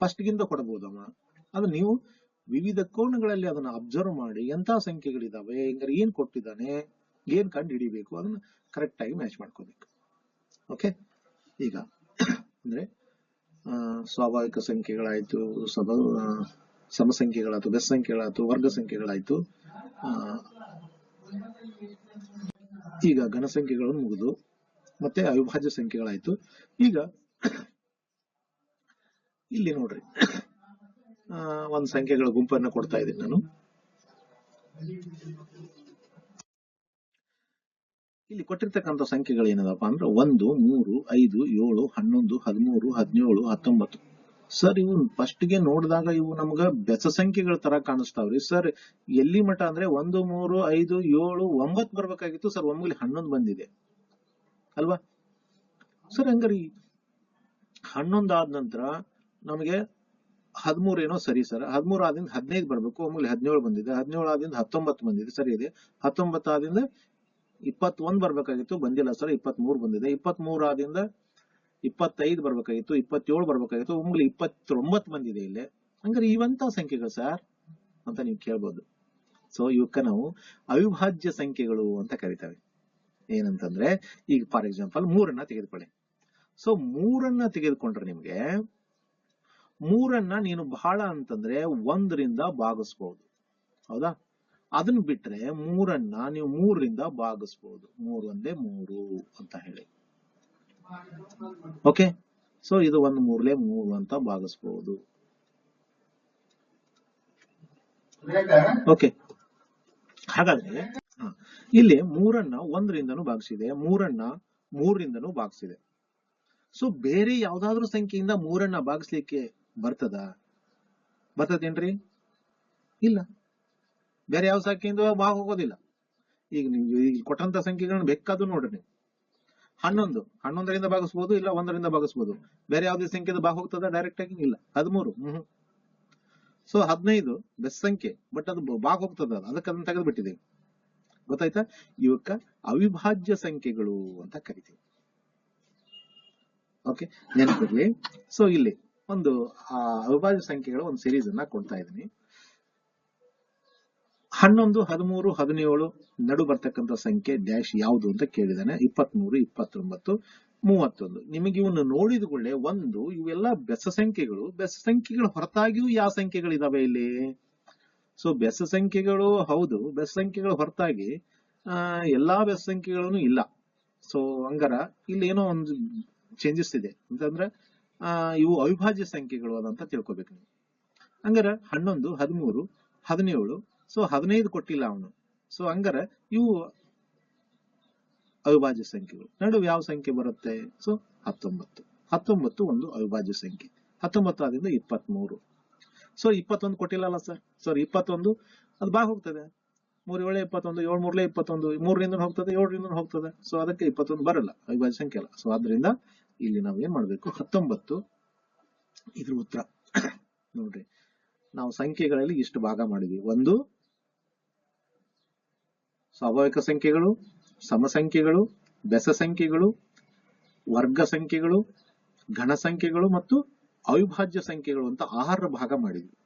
ಫಸ್ಟ್ ಕೊಡಬಹುದು ಅವ. ಅದು ನೀವು ವಿವಿಧ ಕೋಣಗಳಲ್ಲಿ ಅದನ್ನ ಅಬ್ಸರ್ವ್ ಮಾಡಿ, ಎಂತ ಸಂಖ್ಯೆಗಳಿದಾವೆ, ಹಿಂಗಾರೆ ಏನ್ ಕೊಟ್ಟಿದ್ದಾನೆ, ಏನ್ ಕಂಡು ಹಿಡಿಬೇಕು ಅದನ್ನ ಕರೆಕ್ಟ್ ಆಗಿ ಮ್ಯಾಚ್ ಮಾಡ್ಕೋಬೇಕು. ಓಕೆ ಈಗ, ಅಂದ್ರೆ ಸ್ವಾಭಾವಿಕ ಸಂಖ್ಯೆಗಳಾಯ್ತು, ಸಮ ಸಮಸಂಖ್ಯೆಗಳಾಯ್ತು ಬೆಸ್ ಸಂಖ್ಯೆಗಳಾಯ್ತು ವರ್ಗ ಸಂಖ್ಯೆಗಳಾಯ್ತು ಈಗ ಘನಸಂಖ್ಯೆಗಳನ್ನು ಮುಗಿದು ಮತ್ತೆ ಅವಿಭಾಜ್ಯ ಸಂಖ್ಯೆಗಳಾಯ್ತು. ಈಗ ಇಲ್ಲಿ ನೋಡ್ರಿ. ಒಂದ್ ಸಂಖ್ಯೆಗಳ ಗುಂಪನ್ನ ಕೊಡ್ತಾ ಇದ್ದೀನಿ ನಾನು. ಇಲ್ಲಿ ಕೊಟ್ಟಿರ್ತಕ್ಕಂಥ ಸಂಖ್ಯೆಗಳು ಏನದಪ್ಪ ಅಂದ್ರೆ ಒಂದು, ಮೂರು, ಐದು, ಏಳು, ಹನ್ನೊಂದು, ಹದಿಮೂರು, ಹದಿನೇಳು, ಹತ್ತೊಂಬತ್ತು. ಸರ್ ಇವು ಫಸ್ಟ್ಗೆ ನೋಡಿದಾಗ ಇವು ನಮ್ಗ ಬೆಸ ಸಂಖ್ಯೆಗಳ ತರ ಕಾಣಿಸ್ತಾವ್ರಿ. ಸರ್ ಎಲ್ಲಿ ಮಠ ಅಂದ್ರೆ ಒಂದು, ಮೂರು, ಐದು, ಏಳು, ಒಂಬತ್ತು ಬರ್ಬೇಕಾಗಿತ್ತು. ಸರ್ ಒಮ್ಮಿಗೆ ಹನ್ನೊಂದು ಬಂದಿದೆ. ಅಲ್ವಾ? ಸರ್, ಹಂಗಾರಿ. ಹನ್ನೊಂದು ಆದ ನಂತರ ನಮಗೆ ಹದಿಮೂರು ಏನೋ ಸರಿ ಸರ್. ಹದಿಮೂರು ಆದಿಂದ ಹದಿನೈದು ಬರಬೇಕು. ಆಮೇಲೆ ಹದಿನೇಳು ಬಂದಿದೆ. ಹದಿನೇಳು ಆದಿಂದ ಹತ್ತೊಂಬತ್ತು ಬಂದಿದೆ. ಸರಿ, ಇದೆ. ಹತ್ತೊಂಬತ್ತು ಆದಿಂದ ಇಪ್ಪತ್ತೊಂದು ಬರ್ಬೇಕಾಗಿತ್ತು. ಬಂದಿಲ್ಲ ಸರ್. ಇಪ್ಪತ್ತ್ ಮೂರು ಬಂದಿದೆ. ಇಪ್ಪತ್ತ್ ಮೂರು ಆದಿಂದ ಇಪ್ಪತ್ತೈದು ಬರ್ಬೇಕಾಗಿತ್ತು. ಇಪ್ಪತ್ತೇಳು ಬರ್ಬೇಕಾಗಿತ್ತು. ಆಮೇಲೆ ಇಪ್ಪತ್ತೊಂಬತ್ತು ಬಂದಿದೆ ಇಲ್ಲಿ. ಹಂಗಾರೆ, ಇವಂತ ಸಂಖ್ಯೆಗಳು ಸರ್ ಅಂತ ನೀವು ಕೇಳ್ಬೋದು. ಸೊ ಇವಕ್ಕ ನಾವು ಅವಿಭಾಜ್ಯ ಸಂಖ್ಯೆಗಳು ಅಂತ ಕರಿತೇವೆ. ಏನಂತಂದ್ರೆ ಈಗ ಫಾರ್ ಎಕ್ಸಾಂಪಲ್ ಮೂರನ್ನ ತೆಗೆದುಕೊಳ್ಳಿ. ಸೊ ಮೂರನ್ನ ತೆಗೆದುಕೊಂಡ್ರೆ ನಿಮ್ಗೆ ಮೂರನ್ನ ನೀನು ಬಹಳ ಅಂತಂದ್ರೆ ಒಂದರಿಂದ ಭಾಗಿಸ್ಬಹುದು ಹೌದಾ? ಅದನ್ನ ಬಿಟ್ರೆ ಮೂರನ್ನ ನೀವು ಮೂರರಿಂದ ಭಾಗಿಸ್ಬಹುದು ಮೂರು ಒಂದೇ ಮೂರು ಅಂತ ಹೇಳಿ. ಓಕೆ ಸೊ ಇದು ಒಂದು ಮೂರ್ಲೆ ಮೂರು ಅಂತ ಭಾಗಿಸ್ಬಹುದು ಓಕೆ ಹಾಗಾದ್ರೆ ಇಲ್ಲಿ ಮೂರನ್ನ ಒಂದರಿಂದನೂ ಭಾಗಿಸಿದೆ, ಮೂರನ್ನ ಮೂರರಿಂದನೂ ಭಾಗಿಸಿದೆ. ಸೊ ಬೇರೆ ಯಾವ್ದಾದ್ರು ಸಂಖ್ಯೆಯಿಂದ ಮೂರನ್ನ ಭಾಗಿಸ್ಲಿಕ್ಕೆ ಬರ್ತದ? ಬರ್ತದೇನ್ರಿ? ಇಲ್ಲ. ಬೇರೆ ಯಾವ ಸಂಖ್ಯೆಯಿಂದ ಭಾಗ ಹೋಗೋದಿಲ್ಲ. ಈಗ ನೀವು ಈಗ ಕೊಟ್ಟಂತ ಸಂಖ್ಯೆಗಳನ್ನ ಬೇಕಾದ್ರು ನೋಡ್ರಿ ನೀವು. ಹನ್ನೊಂದು. ಹನ್ನೊಂದರಿಂದ ಭಾಗಿಸ್ಬೋದು, ಇಲ್ಲ ಒಂದರಿಂದ ಭಾಗಿಸ್ಬೋದು. ಬೇರೆ ಯಾವುದೇ ಸಂಖ್ಯೆದ ಭಾಗ ಹೋಗ್ತದ? ಡೈರೆಕ್ಟ್ ಆಗಿ ಇಲ್ಲ. ಹದಿಮೂರು. ಹ್ಮ್. ಸೊ ಹದಿನೈದು, ಬೆಸ್ ಸಂಖ್ಯೆ. ಬಟ್ ಅದು ಭಾಗ ಹೋಗ್ತದ ಅದು. ಅದಕ್ಕೆ ಅದನ್ನ ತೆಗೆದು ಬಿಟ್ಟಿದ್ದೀವಿ ಗೊತ್ತಾಯ್ತಾ? ಇವಕ್ಕ ಅವಿಭಾಜ್ಯ ಸಂಖ್ಯೆಗಳು ಅಂತ ಕರಿತೀವಿ. ಓಕೆ ನೆನಪಿರ್ಲಿ? ಸೊ ಇಲ್ಲಿ ಒಂದು, ಆ, ಅವಿಭಾಜ್ಯ ಸಂಖ್ಯೆಗಳ ಒಂದು ಸಿರೀಸ್ ಅನ್ನ ಕೊಡ್ತಾ ಇದ್ದೀನಿ. ಹನ್ನೊಂದು, ಹದಿಮೂರು, ಹದಿನೇಳು ನಡು ಬರ್ತಕ್ಕಂಥ ಸಂಖ್ಯೆ ಡ್ಯಾಶ್ ಯಾವುದು ಅಂತ ಕೇಳಿದಾನೆ. ಇಪ್ಪತ್ಮೂರು, ಇಪ್ಪತ್ತೊಂಬತ್ತು, ಮೂವತ್ತೊಂದು. ನಿಮಗೆ ಇವನ್ನು ನೋಡಿದ ಒಂದು, ಇವೆಲ್ಲ ಬೆಸ ಸಂಖ್ಯೆಗಳು. ಬೆಸ ಸಂಖ್ಯೆಗಳ ಹೊರತಾಗಿಯೂ ಯಾವ ಸಂಖ್ಯೆಗಳಿದಾವೆ ಇಲ್ಲಿ? ಸೊ ಬೆಸ ಸಂಖ್ಯೆಗಳು ಹೌದು. ಬೆಸ ಸಂಖ್ಯೆಗಳು ಹೊರತಾಗಿ ಎಲ್ಲಾ ಬೆಸ ಸಂಖ್ಯೆಗಳನ್ನು ಇಲ್ಲ. ಸೊ ಹಂಗಾರ ಇಲ್ಲಿ ಏನೋ ಒಂದು ಚೇಂಜಸ್ ಇದೆ. ಅಂತಂದ್ರೆ ಇವು ಅವಿಭಾಜ್ಯ ಸಂಖ್ಯೆಗಳು ಅದಂತ ತಿಳ್ಕೊಬೇಕು ನೀವು. ಹಂಗಾರ ಹನ್ನೊಂದು, ಹದಿಮೂರು, ಹದಿನೇಳು ಸೊ ಹದಿನೈದು ಕೊಟ್ಟಿಲ್ಲ ಅವನು. ಸೊ ಹಂಗಾರ ಇವು ಅವಿಭಾಜ್ಯ ಸಂಖ್ಯೆಗಳು. ನಡುವೆ ಯಾವ ಸಂಖ್ಯೆ ಬರುತ್ತೆ? ಸೊ ಹತ್ತೊಂಬತ್ತು. ಹತ್ತೊಂಬತ್ತು ಒಂದು ಅವಿಭಾಜ್ಯ ಸಂಖ್ಯೆ. ಹತ್ತೊಂಬತ್ತು ಆದ್ರಿಂದ ಇಪ್ಪತ್ಮೂರು. ಸೊ ಇಪ್ಪತ್ತೊಂದು ಕೊಟ್ಟಿಲ್ಲಲ್ಲ ಸರ್ ಸರ್ ಇಪ್ಪತ್ತೊಂದು. ಅದು ಬಾ ಹೋಗ್ತದೆ. ಮೂರು ಏಳು ಇಪ್ಪತ್ತೊಂದು, ಏಳು ಮೂರ್ಲೆ ಇಪ್ಪತ್ತೊಂದು, ಮೂರರಿಂದ ಹೋಗ್ತದೆ, ಏಳರಿಂದ ಹೋಗ್ತದೆ. ಸೊ ಅದಕ್ಕೆ ಇಪ್ಪತ್ತೊಂದು ಬರಲ್ಲ. ಅವಿಭಾಜ್ಯ ಸಂಖ್ಯೆ ಅಲ್ಲ. ಸೊ ಆದ್ರಿಂದ ಇಲ್ಲಿ ನಾವು ಏನ್ ಮಾಡ್ಬೇಕು? ಹತ್ತೊಂಬತ್ತು. ಇದ್ರ ಉತ್ತರ. ನೋಡ್ರಿ. ನಾವು ಸಂಖ್ಯೆಗಳಲ್ಲಿ ಇಷ್ಟು ಭಾಗ ಮಾಡಿದ್ವಿ. ಒಂದು, ಸ್ವಾಭಾವಿಕ ಸಂಖ್ಯೆಗಳು ಸಮಸಂಖ್ಯೆಗಳು ಬೆಸ ಸಂಖ್ಯೆಗಳು, ವರ್ಗ ಸಂಖ್ಯೆಗಳು, ಘನ ಸಂಖ್ಯೆಗಳು ಮತ್ತು ಅವಿಭಾಜ್ಯ ಸಂಖ್ಯೆಗಳು ಅಂತ ಆರು ಭಾಗ ಮಾಡಿದ್ವಿ.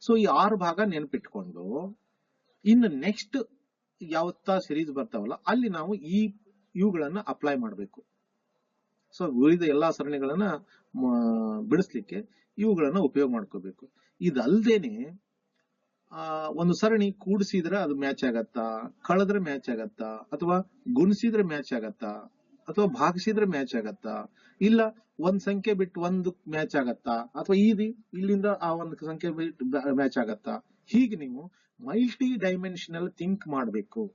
ಸೊ ಈ ಆರು ಭಾಗ ನೆನಪಿಟ್ಕೊಂಡು, ಇನ್ನು ನೆಕ್ಸ್ಟ್ ಯಾವತ್ತ ಸಿರೀಸ್ ಬರ್ತಾವಲ್ಲ, ಅಲ್ಲಿ ನಾವು ಈ ಇವುಗಳನ್ನ ಅಪ್ಲೈ ಮಾಡಬೇಕು. ಸೊ ಉಳಿದ ಎಲ್ಲಾ ಸರಣಿಗಳನ್ನ ಬಿಡಿಸ್ಲಿಕ್ಕೆ ಇವುಗಳನ್ನ ಉಪಯೋಗ ಮಾಡ್ಕೋಬೇಕು. ಇದಲ್ದೇನೆ, ಆ, ಒಂದು ಸರಣಿ ಕೂಡಿಸಿದ್ರೆ ಅದು ಮ್ಯಾಚ್ ಆಗತ್ತಾ, ಕಳೆದ್ರೆ ಮ್ಯಾಚ್ ಆಗತ್ತಾ, ಅಥವಾ ಗುಣಿಸಿದ್ರೆ ಮ್ಯಾಚ್ ಆಗತ್ತಾ, ಅಥವಾ ಭಾಗಿಸಿದ್ರೆ ಮ್ಯಾಚ್ ಆಗತ್ತಾ, ಇಲ್ಲ ಒಂದ್ ಸಂಖ್ಯೆ ಬಿಟ್ಟು ಒಂದು ಮ್ಯಾಚ್ ಆಗತ್ತಾ? ಅಥವಾ ಈ ಇಲ್ಲಿಂದ ಆ ಒಂದು ಸಂಖ್ಯೆ ಬಿಟ್ಟು ಮ್ಯಾಚ್ ಆಗತ್ತಾ? ಹೀಗೆ ನೀವು ಮಲ್ಟಿ ಡೈಮೆನ್ಷನಲ್ ಥಿಂಕ್ ಮಾಡಬೇಕು.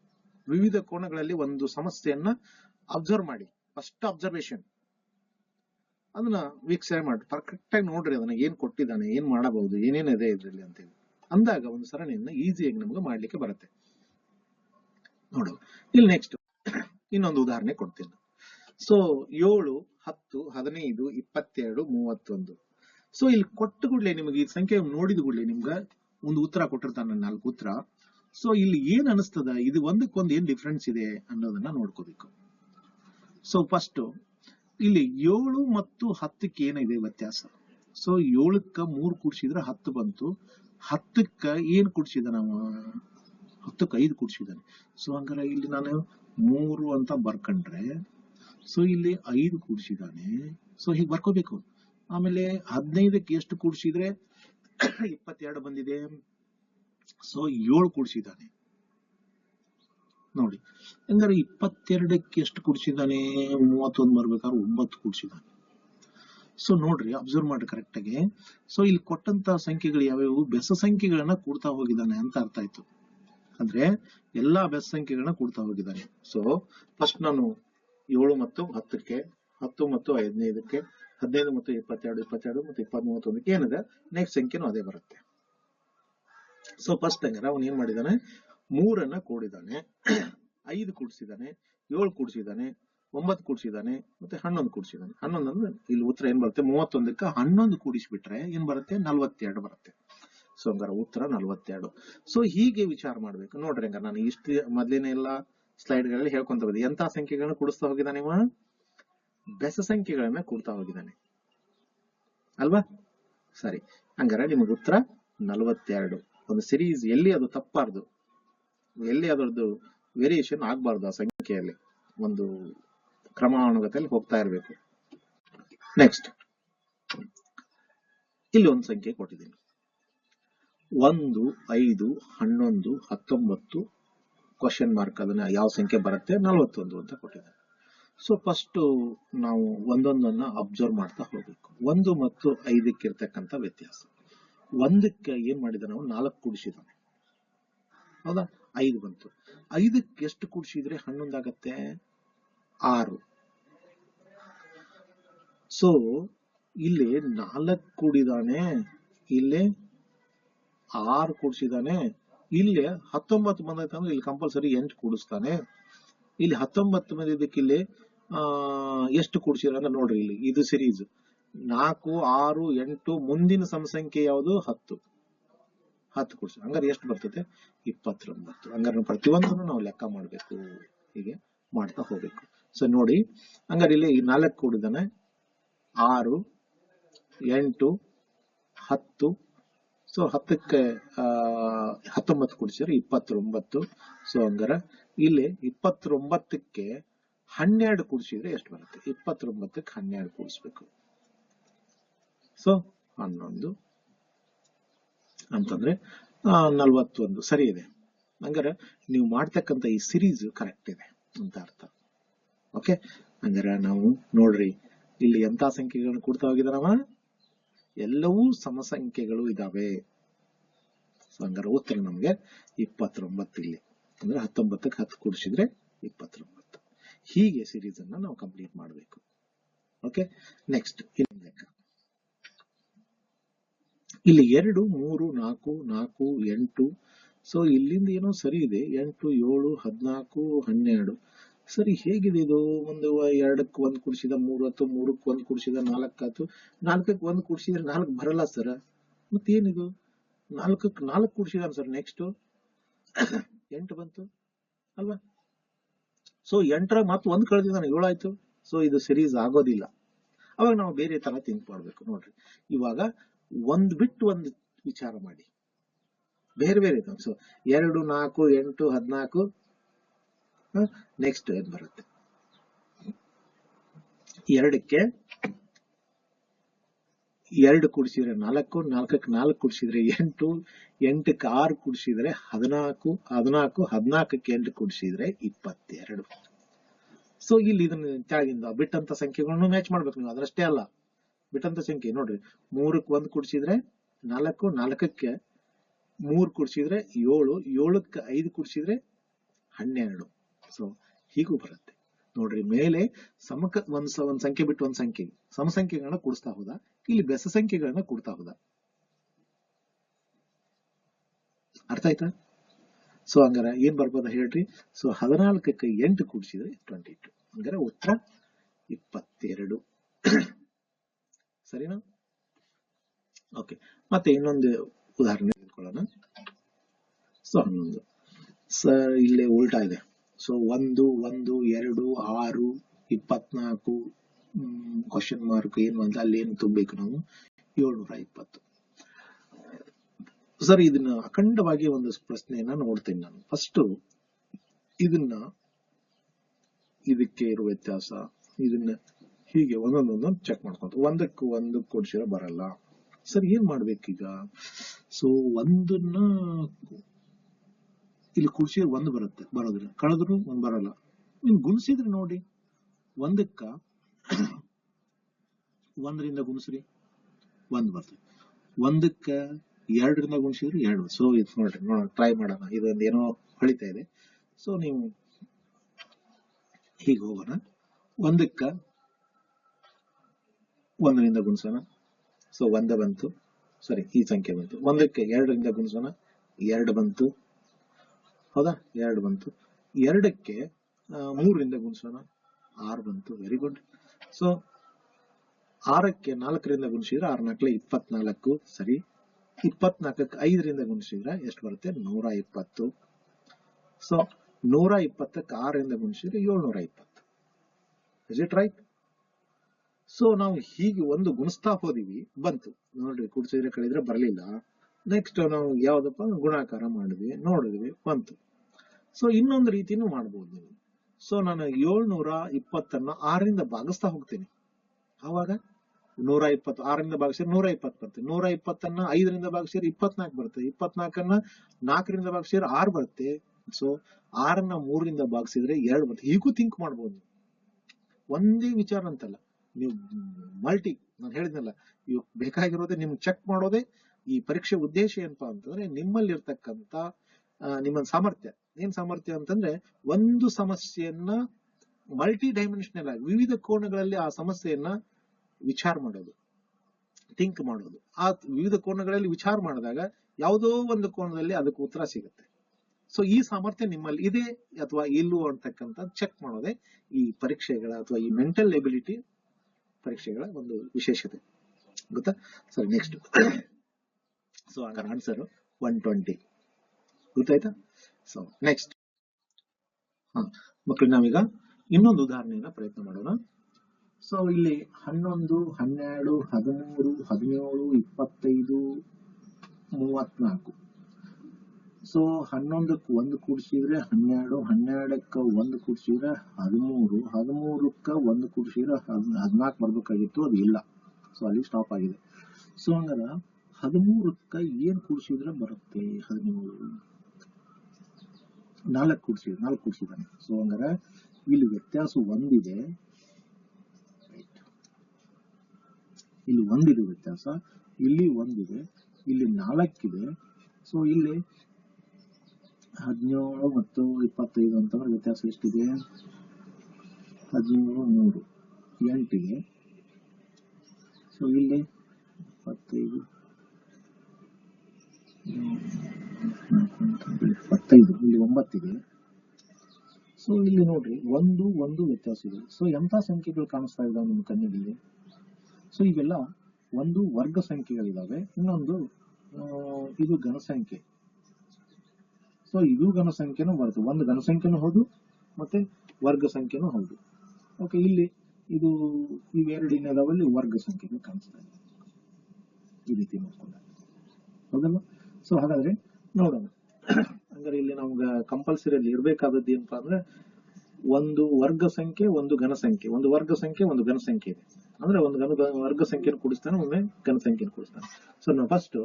ವಿವಿಧ ಕೋಣಗಳಲ್ಲಿ ಒಂದು ಸಮಸ್ಯೆಯನ್ನ ಅಬ್ಸರ್ವ್ ಮಾಡಿ. ಫಸ್ಟ್ ಅಬ್ಸರ್ವೇಶನ್ ಅದನ್ನ ವೀಕ್ಷಣೆ ಮಾಡಿ. ಪರ್ಫೆಕ್ಟ್ ಆಗಿ ನೋಡ್ರಿ ಅದನ್ನ. ಏನ್ ಕೊಟ್ಟಿದ್ದಾನೆ? ಏನ್ ಮಾಡಬಹುದು? ಏನೇನಿದೆ ಇದ್ರಲ್ಲಿ ಅಂತೇಳಿ. ಅಂದಾಗ ಒಂದು ಸರಣಿಯನ್ನ ಈಸಿಯಾಗಿ ನಮ್ಗೆ ಮಾಡ್ಲಿಕ್ಕೆ ಬರುತ್ತೆ. ನೋಡು. ಇಲ್ಲಿ ನೆಕ್ಸ್ಟ್ ಇನ್ನೊಂದು ಉದಾಹರಣೆ ಕೊಡ್ತೀನಿ. ಸೊ ಏಳು ಹತ್ತು, ಹದಿನೈದು, ಇಪ್ಪತ್ತೆರಡು, ಮೂವತ್ತೊಂದು. ಸೊ ಇಲ್ಲಿ ಕೊಟ್ಟ ಕೂಡಲೇ ನಿಮಗೆ ಈ ಸಂಖ್ಯೆ ನೋಡಿದ ಕೂಡಲೇ ನಿಮ್ಗೆ ಒಂದು ಉತ್ತರ ಕೊಟ್ಟಿರ್ತಾನೆ ನಾಲ್ಕು ಉತ್ತರ. ಸೊ ಇಲ್ಲಿ ಏನ್ ಅನಿಸ್ತದ? ಇದು ಒಂದಕ್ಕೊಂದು ಏನ್ ಡಿಫ್ರೆನ್ಸ್ ಇದೆ ಅನ್ನೋದನ್ನ ನೋಡ್ಕೋಬೇಕು. ಸೊ ಫಸ್ಟ್ ಇಲ್ಲಿ ಏಳು ಮತ್ತು ಹತ್ತಕ್ಕೆ ಏನಿದೆ ವ್ಯತ್ಯಾಸ? ಸೊ ಏಳಕ್ಕ ಮೂರ್ ಕುಡ್ಸಿದ್ರೆ ಹತ್ತು ಬಂತು. ಹತ್ತಕ್ಕ ಏನ್ ಕೂಡ್ಸಿದ ನಾವು? ಹತ್ತಕ್ಕೆ ಐದು ಕುಡ್ಸಿದ್ದಾನೆ ಸೊ ಹಂಗಾರ ಇಲ್ಲಿ ನಾನು ಮೂರು ಅಂತ ಬರ್ಕೊಂಡ್ರೆ ಸೊ ಇಲ್ಲಿ ಐದು ಕೂಡ್ಸಿದಾನೆ ಸೊ ಹೀಗೆ ಬರ್ಕೋಬೇಕು. ಆಮೇಲೆ ಹದಿನೈದಕ್ಕೆ ಎಷ್ಟು ಕೂಡಿಸಿದ್ರೆ? ಇಪ್ಪತ್ತೆರಡು ಬಂದಿದೆ. ಸೊ ಏಳು ಕೂಡ್ಸಿದಾನೆ ನೋಡಿ, ಹಂಗಾರೆ ಇಪ್ಪತ್ತೆರಡಕ್ಕೆ ಎಷ್ಟು ಕೂಡಿಸಿದ್ದಾನೆ? ಮೂವತ್ತೊಂದು ಬರ್ಬೇಕಾದ್ರೆ ಒಂಬತ್ತು ಕೂಡ್ಸಿದಾನೆ ಸೊ ನೋಡ್ರಿ ಅಬ್ಸರ್ವ್ ಮಾಡಿ ಕರೆಕ್ಟ್ ಆಗಿ. ಸೊ ಇಲ್ಲಿ ಕೊಟ್ಟಂತ ಸಂಖ್ಯೆಗಳು ಯಾವ್ಯಾವು? ಬೆಸ ಸಂಖ್ಯೆಗಳನ್ನ ಕೂಡ್ತಾ ಹೋಗಿದ್ದಾನೆ ಅಂತ ಅರ್ಥ ಆಯ್ತು. ಅಂದ್ರೆ, ಎಲ್ಲಾ ಬೆಸ ಸಂಖ್ಯೆಗಳನ್ನ ಕೂಡ್ತಾ ಹೋಗಿದ್ದಾನೆ. ಸೊ ಫಸ್ಟ್ ನಾನು ಏಳು ಮತ್ತು ಹತ್ತಕ್ಕೆ, ಹತ್ತು ಮತ್ತು ಹದಿನೈದಕ್ಕೆ, ಹದಿನೈದು ಮತ್ತು ಇಪ್ಪತ್ತೆರಡು ಇಪ್ಪತ್ತೆರಡು ಮತ್ತು ಇಪ್ಪತ್ತ್ ಮೂವತ್ತೊಂದಕ್ಕೆ ಏನಿದೆ? ನೆಕ್ಸ್ಟ್ ಸಂಖ್ಯೆನೂ ಅದೇ ಬರುತ್ತೆ. ಸೊ ಫಸ್ಟ್ ಹಂಗಾರೆ ಅವನು ಏನ್ ಮಾಡಿದಾನೆ? ಮೂರನ್ನ ಕೂಡಿದಾನೆ. ಐದು ಕೂಡಿಸಿದಾನೆ, ಏಳು ಕೂಡಿಸಿದಾನೆ, ಒಂಬತ್ತು ಕೂಡಿಸಿದಾನೆ ಮತ್ತೆ ಹನ್ನೊಂದು ಕೂಡಿಸಿದಾನೆ. ಹನ್ನೊಂದು ಅಂದ್ರೆ ಇಲ್ಲಿ ಉತ್ತರ ಏನ್ ಬರುತ್ತೆ? ಮೂವತ್ತೊಂದಕ್ಕೆ ಹನ್ನೊಂದು ಕೂಡಿಸಿಬಿಟ್ರೆ ಏನ್ ಬರುತ್ತೆ? ನಲ್ವತ್ತೆರಡು ಬರುತ್ತೆ. ಸೊ ಹಂಗಾರ ಉತ್ತರ ನಲ್ವತ್ತೆರಡು. ಸೊ ಹೀಗೆ ವಿಚಾರ ಮಾಡ್ಬೇಕು. ನೋಡ್ರಿ ಹಂಗಾರ ನಾನು ಇಷ್ಟು ಮೊದ್ಲೇನೆ ಎಲ್ಲ ಸ್ಲೈಡ್ಗಳಲ್ಲಿ ಹೇಳ್ಕೊಂತ ಹೋಗಿದೆ. ಎಂತ ಸಂಖ್ಯೆಗಳನ್ನ ಕೂಡಿಸ್ತಾ ಹೋಗಿದ್ದಾನೆ ಇವ? ಬೆಸ ಸಂಖ್ಯೆಗಳನ್ನ ಕೂಡ್ತಾ ಹೋಗಿದ್ದಾನೆ. ಅಲ್ವಾ? ಸರಿ. ಹಂಗಾರೆ ನಿಮಗೆ ಉತ್ತರ ನಲವತ್ತೆರಡು. ಒಂದು ಸಿರೀಸ್ ಎಲ್ಲಿ ಅದು ತಪ್ಪಾರ್ದು? ಎಲ್ಲಿ ಅದರದ್ದು ವೇರಿಯೇಷನ್ ಆಗ್ಬಾರ್ದು ಆ ಸಂಖ್ಯೆಯಲ್ಲಿ? ಒಂದು ಕ್ರಮಾನುಗತಲ್ಲಿ ಹೋಗ್ತಾ ಇರಬೇಕು. ನೆಕ್ಸ್ಟ್ ಇಲ್ಲಿ ಒಂದು ಸಂಖ್ಯೆ ಕೊಟ್ಟಿದ್ದೀನಿ. ಒಂದು, ಐದು, ಹನ್ನೊಂದು, ಹತ್ತೊಂಬತ್ತು ಕ್ವಶನ್ ಮಾರ್ಕ್ ಅದನ್ನ ಯಾವ ಸಂಖ್ಯೆ ಬರುತ್ತೆ? ನಲವತ್ತೊಂದು ಅಂತ ಕೊಟ್ಟಿದ್ದಾರೆ. ಸೊ ಫಸ್ಟ್ ನಾವು ಒಂದೊಂದನ್ನ ಅಬ್ಸರ್ವ್ ಮಾಡ್ತಾ ಹೋಗ್ಬೇಕು. ಒಂದು ಮತ್ತು ಐದಕ್ಕೆ ಇರ್ತಕ್ಕಂತ ವ್ಯತ್ಯಾಸ. ಒಂದಕ್ಕೆ ಏನ್ ಮಾಡಿದ ನಾವು? ನಾಲ್ಕು ಕೂಡಿಸಿದ ಹೌದಾ? ಐದು ಬಂತು. ಐದಕ್ಕೆ ಎಷ್ಟು ಕೂಡಿಸಿದ್ರೆ ಹನ್ನೊಂದಾಗತ್ತೆ? ಆರು. ಸೊ ಇಲ್ಲಿ ನಾಲ್ಕು ಕೂಡಿದಾನೆ. ಇಲ್ಲಿ ಆರು ಕೂಡಿಸಿದಾನೆ. ಇಲ್ಲಿ ಹತ್ತೊಂಬತ್ತು ಬಂದೈತೆ ಅಂದ್ರೆ ಇಲ್ಲಿ ಕಂಪಲ್ಸರಿ ಎಂಟು ಕೂಡಿಸ್ತಾನೆ. ಇಲ್ಲಿ ಹತ್ತೊಂಬತ್ತು ಬಂದಿದ್ದಕ್ಕೆ ಇಲ್ಲಿ ಎಷ್ಟು ಕೂಡಿಸಿರ ಅಂದ್ರೆ ನೋಡ್ರಿ ಇಲ್ಲಿ, ಇದು ಸಿರೀಸ್ ನಾಲ್ಕು, ಆರು, ಎಂಟು, ಮುಂದಿನ ಸಮಸಂಖ್ಯೆ ಯಾವುದು? ಹತ್ತು. ಹತ್ತು ಕೂಡಿಸಿ. ಹಂಗಾರೆ ಎಷ್ಟು ಬರ್ತದೆ ಇಪ್ಪತ್ತೊಂಬತ್ತು. ಹಂಗಾರೆ ಪ್ರತಿಯೊಂದನ್ನು ನಾವು ಲೆಕ್ಕ ಮಾಡ್ಬೇಕು, ಹೀಗೆ ಮಾಡ್ತಾ ಹೋಗ್ಬೇಕು. ಸೊ ನೋಡಿ, ಹಂಗಾರೆ ಇಲ್ಲಿ ನಾಲ್ಕು ಕೂಡಿದಾನೆ ಆರು, ಎಂಟು, ಹತ್ತು ಸೊ ಹತ್ತಕ್ಕೆ ಹತ್ತೊಂಬತ್ತು ಕೂಡಿಸಿದ್ರೆ, ಇಪ್ಪತ್ತೊಂಬತ್ತು ಸೊ ಹಂಗಾರ ಇಲ್ಲಿ ಇಪ್ಪತ್ತೊಂಬತ್ತಕ್ಕೆ ಹನ್ನೆರಡು ಕೂಡಿಸಿದ್ರೆ ಎಷ್ಟು ಬರುತ್ತೆ? ಇಪ್ಪತ್ತೊಂಬತ್ತಕ್ಕೆ ಹನ್ನೆರಡು ಕೂಡಿಸ್ಬೇಕು. ಸೊ, ಹನ್ನೊಂದು ಅಂತಂದ್ರೆ ನಲ್ವತ್ತೊಂದು. ಸರಿ ಇದೆ. ಹಂಗಾರೆ ನೀವು ಮಾಡ್ತಕ್ಕಂತ ಈ ಸಿರೀಸ್ ಕರೆಕ್ಟ್ ಇದೆ ಅಂತ ಅರ್ಥ. ಓಕೆ? ಹಂಗಾರೆ ನಾವು ನೋಡ್ರಿ. ಇಲ್ಲಿ ಎಂತ ಸಂಖ್ಯೆಗಳನ್ನು ಕೊಡ್ತಾ ಹೋಗಿದಾರವ ಎಲ್ಲವೂ ಸಮಸಂಖ್ಯೆಗಳು ಇದಾವೆ. ಹಂಗಾರೆ ಉತ್ತರ ನಮ್ಗೆ ಇಪ್ಪತ್ತೊಂಬತ್ತು ಇಲ್ಲಿ. ಅಂದ್ರೆ ಹತ್ತೊಂಬತ್ತಕ್ಕೆ ಹತ್ತು ಕೂಡಿಸಿದ್ರೆ ಇಪ್ಪತ್ತೊಂಬತ್ತು. ಹೀಗೆ ಸಿರೀಸ್ ಅನ್ನ ನಾವು ಕಂಪ್ಲೀಟ್ ಮಾಡಬೇಕು. ಓಕೆ ನೆಕ್ಸ್ಟ್ ಇನ್ನೊಂದು ಲೆಕ್ಕ. ಇಲ್ಲಿ ಎರಡು, ಮೂರು, ನಾಲ್ಕು ನಾಲ್ಕು, ಎಂಟು. ಸೊ ಇಲ್ಲಿಂದ ಏನೋ ಸರಿ ಇದೆ. ಎಂಟು, ಏಳು, ಹದಿನಾಲ್ಕು, ಹನ್ನೆರಡು. ಸರಿ, ಹೇಗಿದೆ ಇದು? ಒಂದು ಎರಡಕ್ಕೆ ಒಂದು ಕುಡಿಸಿದ ಮೂರು ಹತ್ತು ಮೂರಕ್ಕೆ ಒಂದು ಕುಡಿಸಿದ ನಾಲ್ಕು ಆಯ್ತು. ನಾಲ್ಕಕ್ಕೆ ಒಂದು ಕುಡಿಸಿದ್ರೆ ನಾಲ್ಕು ಬರಲ್ಲ ಸರ್. ಮತ್ತೇನಿದು? ನಾಲ್ಕಕ್ಕೆ ನಾಲ್ಕು ಕುಡಿಸಿದ ಸರ್ ನೆಕ್ಸ್ಟ್ ಎಂಟು ಬಂತು, ಅಲ್ವಾ? ಸೊ ಎಂಟರ ಮತ್ತೆ ಒಂದು ಕಳೆದಿದ್ದ ನಾನು ಏಳಾಯ್ತು ಸೊ ಇದು ಸಿರೀಸ್ ಆಗೋದಿಲ್ಲ. ಅವಾಗ ನಾವು ಬೇರೆ ತರ ಥಿಂಕ್ ಮಾಡ್ಬೇಕು, ನೋಡ್ರಿ. ಇವಾಗ ಒಂದ್ ಬಿಟ್ಟು ಒಂದು ವಿಚಾರ ಮಾಡಿ. ಬೇರೆ ಬೇರೆ ಸೊ ಎರಡು, ನಾಲ್ಕು, ಎಂಟು, ಹದಿನಾಲ್ಕು ನೆಕ್ಸ್ಟ್ ಏನ್ ಬರುತ್ತೆ. ಎರಡಕ್ಕೆ ಎರಡು ಕೂಡಿಸಿದ್ರೆ ನಾಲ್ಕು, ನಾಲ್ಕಕ್ಕೆ ನಾಲ್ಕು ಕೂಡಿಸಿದ್ರೆ ಎಂಟು, ಎಂಟಕ್ಕೆ ಆರು ಕೂಡಿಸಿದ್ರೆ ಹದಿನಾಲ್ಕು ಹದಿನಾಲ್ಕು, ಹದಿನಾಲ್ಕಕ್ಕೆ ಎಂಟು ಕೂಡಿಸಿದ್ರೆ ಇಪ್ಪತ್ತೆರಡು. ಸೊ ಇಲ್ಲಿ ಇದನ್ನ ಕೆಳಗಿಂದ ಬಿಟ್ಟಂತ ಸಂಖ್ಯೆಗಳನ್ನು ಮ್ಯಾಚ್ ಮಾಡ್ಬೇಕು ನೀವು. ಅದರಷ್ಟೇ ಅಲ್ಲ. ಬಿಟ್ಟಂತ ಸಂಖ್ಯೆ, ನೋಡ್ರಿ. ಮೂರಕ್ಕೆ ಒಂದು ಕೂಡಿಸಿದ್ರೆ ನಾಲ್ಕು, ನಾಲ್ಕಕ್ಕೆ ಮೂರು ಕೂಡಿಸಿದ್ರೆ ಏಳು, ಏಳಕ್ಕೆ ಐದು ಕೂಡಿಸಿದ್ರೆ ಹನ್ನೆರಡು. ಸೊ ಹೀಗೂ ಬರುತ್ತೆ. ನೋಡ್ರಿ, ಮೇಲೆ ಸಮಕ ಒಂದ್ ಒಂದ್ ಸಂಖ್ಯೆ ಬಿಟ್ಟು ಒಂದ್ ಸಂಖ್ಯೆ ಸಮ ಸಂಖ್ಯೆಗಳನ್ನ ಕೂಡಿಸ್ತಾ ಹೋದ, ಇಲ್ಲಿ ಬೆಸ ಸಂಖ್ಯೆಗಳನ್ನ ಕೂಡ್ತಾ ಹೋದ. ಅರ್ಥ ಆಯ್ತಾ? ಸೊ, ಹಂಗಾರ ಏನ್ ಬರ್ಬೋದ ಹೇಳ್ರಿ? ಸೊ, ಹದಿನಾಲ್ಕಕ್ಕೆ ಎಂಟು ಕೂಡಿಸಿದ್ರೆ ಟ್ವೆಂಟಿ ಟು ಹಂಗಾರೆ ಉತ್ತರ ಇಪ್ಪತ್ತೆರಡು. ಸರಿನಾ? ಓಕೆ ಮತ್ತೆ ಇನ್ನೊಂದು ಉದಾಹರಣೆ ತಿಳ್ಕೊಳ್ಳೋಣ ಸೊ, ಹನ್ನೊಂದು. ಸರ್ ಇಲ್ಲೇ ಉಲ್ಟಾ ಇದೆ. ಸೊ ಒಂದು ಒಂದು, ಎರಡು, ಆರು, ಇಪ್ಪತ್ನಾಲ್ಕು ಕ್ವಶನ್ ಮಾರ್ಕ್ ಏನು ಅಂತ ಅಲ್ಲಿ ಏನು ತುಂಬಬೇಕು ನಾವು? ಏಳ್ನೂರ ಇಪ್ಪತ್ತು. ಸರ್, ಇದನ್ನ ಅಖಂಡವಾಗಿ ಒಂದು ಪ್ರಶ್ನೆಯನ್ನ ನೋಡ್ತೀನಿ ನಾನು. ಫಸ್ಟ್ ಇದನ್ನ ಇದಕ್ಕೆ ಇರುವ ವ್ಯತ್ಯಾಸ, ಇದನ್ನ ಹೀಗೆ ಒಂದೊಂದೊಂದೊಂದು ಚೆಕ್ ಮಾಡ್ಕೊಂತ. ಒಂದಕ್ಕೆ ಒಂದು ಕೊಡ್ಸಿರೋ ಬರಲ್ಲ. ಸರ್, ಏನ್ ಮಾಡ್ಬೇಕೀಗ? ಸೊ ಒಂದನ್ನ ಇಲ್ಲಿ ಕೂಡಿಸಿದ್ರೆ ಒಂದು ಬರುತ್ತೆ, ಬರೋದಿಲ್ಲ. ಕಳೆದ್ರು ಒಂದು ಬರಲ್ಲ. ನೀವು ಗುಣಿಸಿದ್ರೆ ನೋಡಿ. ಒಂದಕ್ಕ ಒಂದರಿಂದ ಗುಣಿಸ್ರಿ, ಒಂದು ಬರ್ತದೆ. ಒಂದಕ್ಕ ಎರಡರಿಂದ ಗುಣಿಸಿದ್ರೆ ಎರಡು ಸೊ ಇದು ನೋಡ್ರಿ ನೋಡೋಣ ಟ್ರೈ ಮಾಡೋಣ. ಇದೊಂದು ಏನೋ ಹೊಳಿತಾ ಇದೆ. ಸೊ ನೀವು ಹೀಗೆ ಹೋಗೋಣ. ಒಂದಕ್ಕ ಒಂದರಿಂದ ಗುಣಿಸೋಣ. ಸೊ ಒಂದ ಬಂತು. ಸರಿ ಈ ಸಂಖ್ಯೆ ಬಂತು. ಒಂದಕ್ಕೆ ಎರಡರಿಂದ ಗುಣಿಸೋಣ. ಎರಡು ಬಂತು. ಹೌದಾ ಎರಡು ಬಂತು. ಎರಡಕ್ಕೆ ಮೂರರಿಂದ ಗುಣಿಸೋಣ. ಆರು ಬಂತು. ವೆರಿ ಗುಡ್ ಸೊ ಆರಕ್ಕೆ ನಾಲ್ಕರಿಂದ ಗುಣಿಸಿದ್ರೆ ಆರು ನಾಲ್ಕಲೆ ಇಪ್ಪತ್ನಾಲ್ಕು. ಸರಿ. ಇಪ್ಪತ್ನಾಲ್ಕಕ್ಕೆ ಐದರಿಂದ ಗುಣಿಸಿದ್ರೆ ಎಷ್ಟು ಬರುತ್ತೆ? ನೂರ ಇಪ್ಪತ್ತು. ಸೊ ನೂರ ಇಪ್ಪತ್ತಕ್ಕೆ ಆರರಿಂದ ಗುಣಿಸಿದ್ರೆ ಏಳ್ನೂರ ಇಪ್ಪತ್ತು. ಇಸ್ ಇಟ್ ರೈಟ್ ಸೊ ನಾವು ಹೀಗೆ ಒಂದು ಗುಣಿಸ್ತಾ ಹೋದಿವಿ. ಬಂತು. ನೋಡ್ರಿ, ಕುಡ್ಸಿದ್ರೆ ಕಳೆದ್ರೆ ಬರಲಿಲ್ಲ. ನೆಕ್ಸ್ಟ್ ನಾವು ಯಾವ್ದಪ್ಪ? ಗುಣಾಕಾರ ಮಾಡಿದ್ವಿ, ನೋಡಿದ್ವಿ, ಬಂತು. ಸೊ ಇನ್ನೊಂದು ರೀತಿನೂ ಮಾಡ್ಬೋದು ನೀವು. ಸೊ ನಾನು ಏಳ್ನೂರ ಇಪ್ಪತ್ತನ್ನ ಆರರಿಂದ ಭಾಗಿಸ್ತಾ ಹೋಗ್ತೀನಿ. ಆವಾಗ? ನೂರ ಇಪ್ಪತ್ತು ಆರರಿಂದ ಭಾಗಿಸಿದ್ರೆ ನೂರ ಇಪ್ಪತ್ತು ಬರುತ್ತೆ. ನೂರ ಇಪ್ಪತ್ತನ್ನ ಐದರಿಂದ ಭಾಗಿಸಿದ್ರೆ ಇಪ್ಪತ್ನಾಲ್ಕು ಬರುತ್ತೆ. ಇಪ್ಪತ್ನಾಲ್ಕನ್ನ ನಾಲ್ಕರಿಂದ ಭಾಗಿಸಿದ್ರೆ ಆರು ಬರುತ್ತೆ. ಸೊ ಆರನ್ನ ಮೂರರಿಂದ ಭಾಗಿಸಿದ್ರೆ ಎರಡು ಬರುತ್ತೆ. ಹೀಗೂ ಥಿಂಕ್ ಮಾಡ್ಬೋದು. ಒಂದೇ ವಿಚಾರ ಅಂತಲ್ಲ. ನೀವು ಮಲ್ಟಿ ನಾನು ಹೇಳಿದ್ನಲ್ಲ, ಇವ್ ಬೇಕಾಗಿರೋದೇ ನಿಮ್ಗೆ ಚೆಕ್ ಮಾಡೋದೇ ಈ ಪರೀಕ್ಷೆ ಉದ್ದೇಶ ಏನಪ್ಪಾ ಅಂತಂದ್ರೆ ನಿಮ್ಮಲ್ಲಿರ್ತಕ್ಕಂತ ನಿಮ್ಮ ಸಾಮರ್ಥ್ಯ. ಏನ್ ಸಾಮರ್ಥ್ಯ ಅಂತಂದ್ರೆ ಒಂದು ಸಮಸ್ಯೆಯನ್ನ ಮಲ್ಟಿ ಡೈಮೆನ್ಷನಲ್ ಆಗಿ, ವಿವಿಧ ಕೋಣಗಳಲ್ಲಿ ಆ ಸಮಸ್ಯೆಯನ್ನ ವಿಚಾರ ಮಾಡೋದು ಥಿಂಕ್ ಮಾಡೋದು. ಆ ವಿವಿಧ ಕೋಣಗಳಲ್ಲಿ ವಿಚಾರ ಮಾಡಿದಾಗ ಯಾವುದೋ ಒಂದು ಕೋಣದಲ್ಲಿ ಅದಕ್ಕೆ ಉತ್ತರ ಸಿಗುತ್ತೆ. ಸೊ ಈ ಸಾಮರ್ಥ್ಯ ನಿಮ್ಮಲ್ಲಿ ಇದೆ ಅಥವಾ ಇಲ್ಲವೋ ಅಂತಕ್ಕಂಥ ಚೆಕ್ ಮಾಡೋದೇ ಈ ಪರೀಕ್ಷೆಗಳ ಅಥವಾ ಈ ಮೆಂಟಲ್ ಎಬಿಲಿಟಿ ಪರೀಕ್ಷೆಗಳ ಒಂದು ವಿಶೇಷತೆ. ಗೊತ್ತಾ? ಸರಿ ನೆಕ್ಸ್ಟ್ ಸೊ ಹಂಗಾರೆ ಆನ್ಸರ್ ಒನ್ ಟ್ವೆಂಟಿ ಗೊತ್ತಾಯ್ತಾ? ಸೊ ನೆಕ್ಸ್ಟ್ ಹಾಂ ಮಕ್ಕಳು ನಾವೀಗ ಇನ್ನೊಂದು ಉದಾಹರಣೆಯನ್ನ ಪ್ರಯತ್ನ ಮಾಡೋಣ. ಸೊ ಇಲ್ಲಿ ಹನ್ನೊಂದು, ಹನ್ನೆರಡು, ಹದಿಮೂರು, ಹದಿನೇಳು, ಇಪ್ಪತ್ತೈದು, ಮೂವತ್ನಾಲ್ಕು. ಸೊ ಹನ್ನೊಂದಕ್ಕೆ ಒಂದು ಕೂಡಿಸಿದ್ರೆ ಹನ್ನೆರಡು, ಹನ್ನೆರಡಕ್ಕ ಒಂದು ಕೂಡಿಸಿದ್ರೆ ಹದಿಮೂರು, ಹದಿಮೂರಕ್ಕ ಒಂದು ಕೂಡಿಸಿದ್ರೆ ಹದಿನಾಲ್ಕು ಬರ್ಬೇಕಾಗಿತ್ತು, ಅದು ಇಲ್ಲ. ಸೊ ಅಲ್ಲಿ ಸ್ಟಾಪ್ ಆಗಿದೆ. ಸೊ ಹಂಗಾರ ಹದಿಮೂರಕ್ಕ ಏನ್ ಕೂಡಿಸಿದ್ರೆ ಬರುತ್ತೆ, ಹದಿಮೂರು. ನಾಲ್ಕು ಕೂಡಿಸಿ ನಾಲ್ಕು ಕೂಡಿಸಿದ್ದಾನೆ. ಸೊ ಹಂಗಾರ ಇಲ್ಲಿ ವ್ಯತ್ಯಾಸ ಒಂದಿದೆ. ಇಲ್ಲಿ ಒಂದಿದೆ ವ್ಯತ್ಯಾಸ. ಇಲ್ಲಿ ಒಂದಿದೆ, ಇಲ್ಲಿ ನಾಲ್ಕಿದೆ. ಸೊ ಇಲ್ಲಿ ಹದಿನೇಳು ಮತ್ತು ಇಪ್ಪತ್ತೈದು ಅಂತಂದ್ರೆ ವ್ಯತ್ಯಾಸ ಎಷ್ಟಿದೆ? ಹದಿನೇಳು ಮೂರು ಎಂಟಿದೆ. ಸೊ ಇಲ್ಲಿ ಇಪ್ಪತ್ತೈದು ಇಪ್ಪತ್ತೈದು ಇಲ್ಲಿ ಒಂಬತ್ತಿದೆ. ಸೊ ಇಲ್ಲಿ ನೋಡ್ರಿ, ಒಂದು ಒಂದು ವ್ಯತ್ಯಾಸ ಇದೆ. ಸೊ ಎಂಥ ಸಂಖ್ಯೆಗಳು ಕಾಣಿಸ್ತಾ ಇದಾವೆ ನಿಮ್ಮ ಕಣ್ಣಿಗೆ ಸೊ ಇವೆಲ್ಲ ಒಂದು ವರ್ಗ ಸಂಖ್ಯೆಗಳಿದಾವೆ. ಇನ್ನೊಂದು ಇದು ಘನಸಂಖ್ಯೆ ಸೊ ಇದು ಘನಸಂಖ್ಯೆನೂ ಬರುತ್ತೆ. ಒಂದು ಘನಸಂಖ್ಯೆನೂ ಹೌದು, ಮತ್ತೆ ವರ್ಗ ಸಂಖ್ಯೆನೂ ಹೌದು. ಓಕೆ ಇಲ್ಲಿ ಇದು ಇವೆರಡು ಇನ್ನೆಲ್ಲ ವರ್ಗ ಸಂಖ್ಯೆಗಳು ಕಾಣಿಸ್ತಾ ಇದೆ. ಈ ರೀತಿ ನೋಡ್ಕೊಂಡ ಹೌದಲ್ವಾ? ಸೊ ಹಾಗಾದ್ರೆ ನೋಡೋಣ. ಹಂಗಾರೆ ಇಲ್ಲಿ ನಮ್ಗೆ ಕಂಪಲ್ಸರಿ ಅಲ್ಲಿ ಇರ್ಬೇಕಾದದ್ದು ಏನಪ್ಪಾ ಅಂದ್ರೆ ಒಂದು ವರ್ಗ ಸಂಖ್ಯೆ, ಒಂದು ಘನ ಸಂಖ್ಯೆ. ಒಂದು ವರ್ಗ ಸಂಖ್ಯೆ, ಒಂದು ಘನ ಸಂಖ್ಯೆ ಇದೆ. ಅಂದ್ರೆ ಒಂದು ಘನ ವರ್ಗ ಸಂಖ್ಯೆನ ಕೂಡಿಸ್ತಾನೆ, ಒಮ್ಮೆ ಘನ ಸಂಖ್ಯೆನ ಕೂಡಿಸ್ತಾನೆ. ಸೊ ನಾವು ಫಸ್ಟ್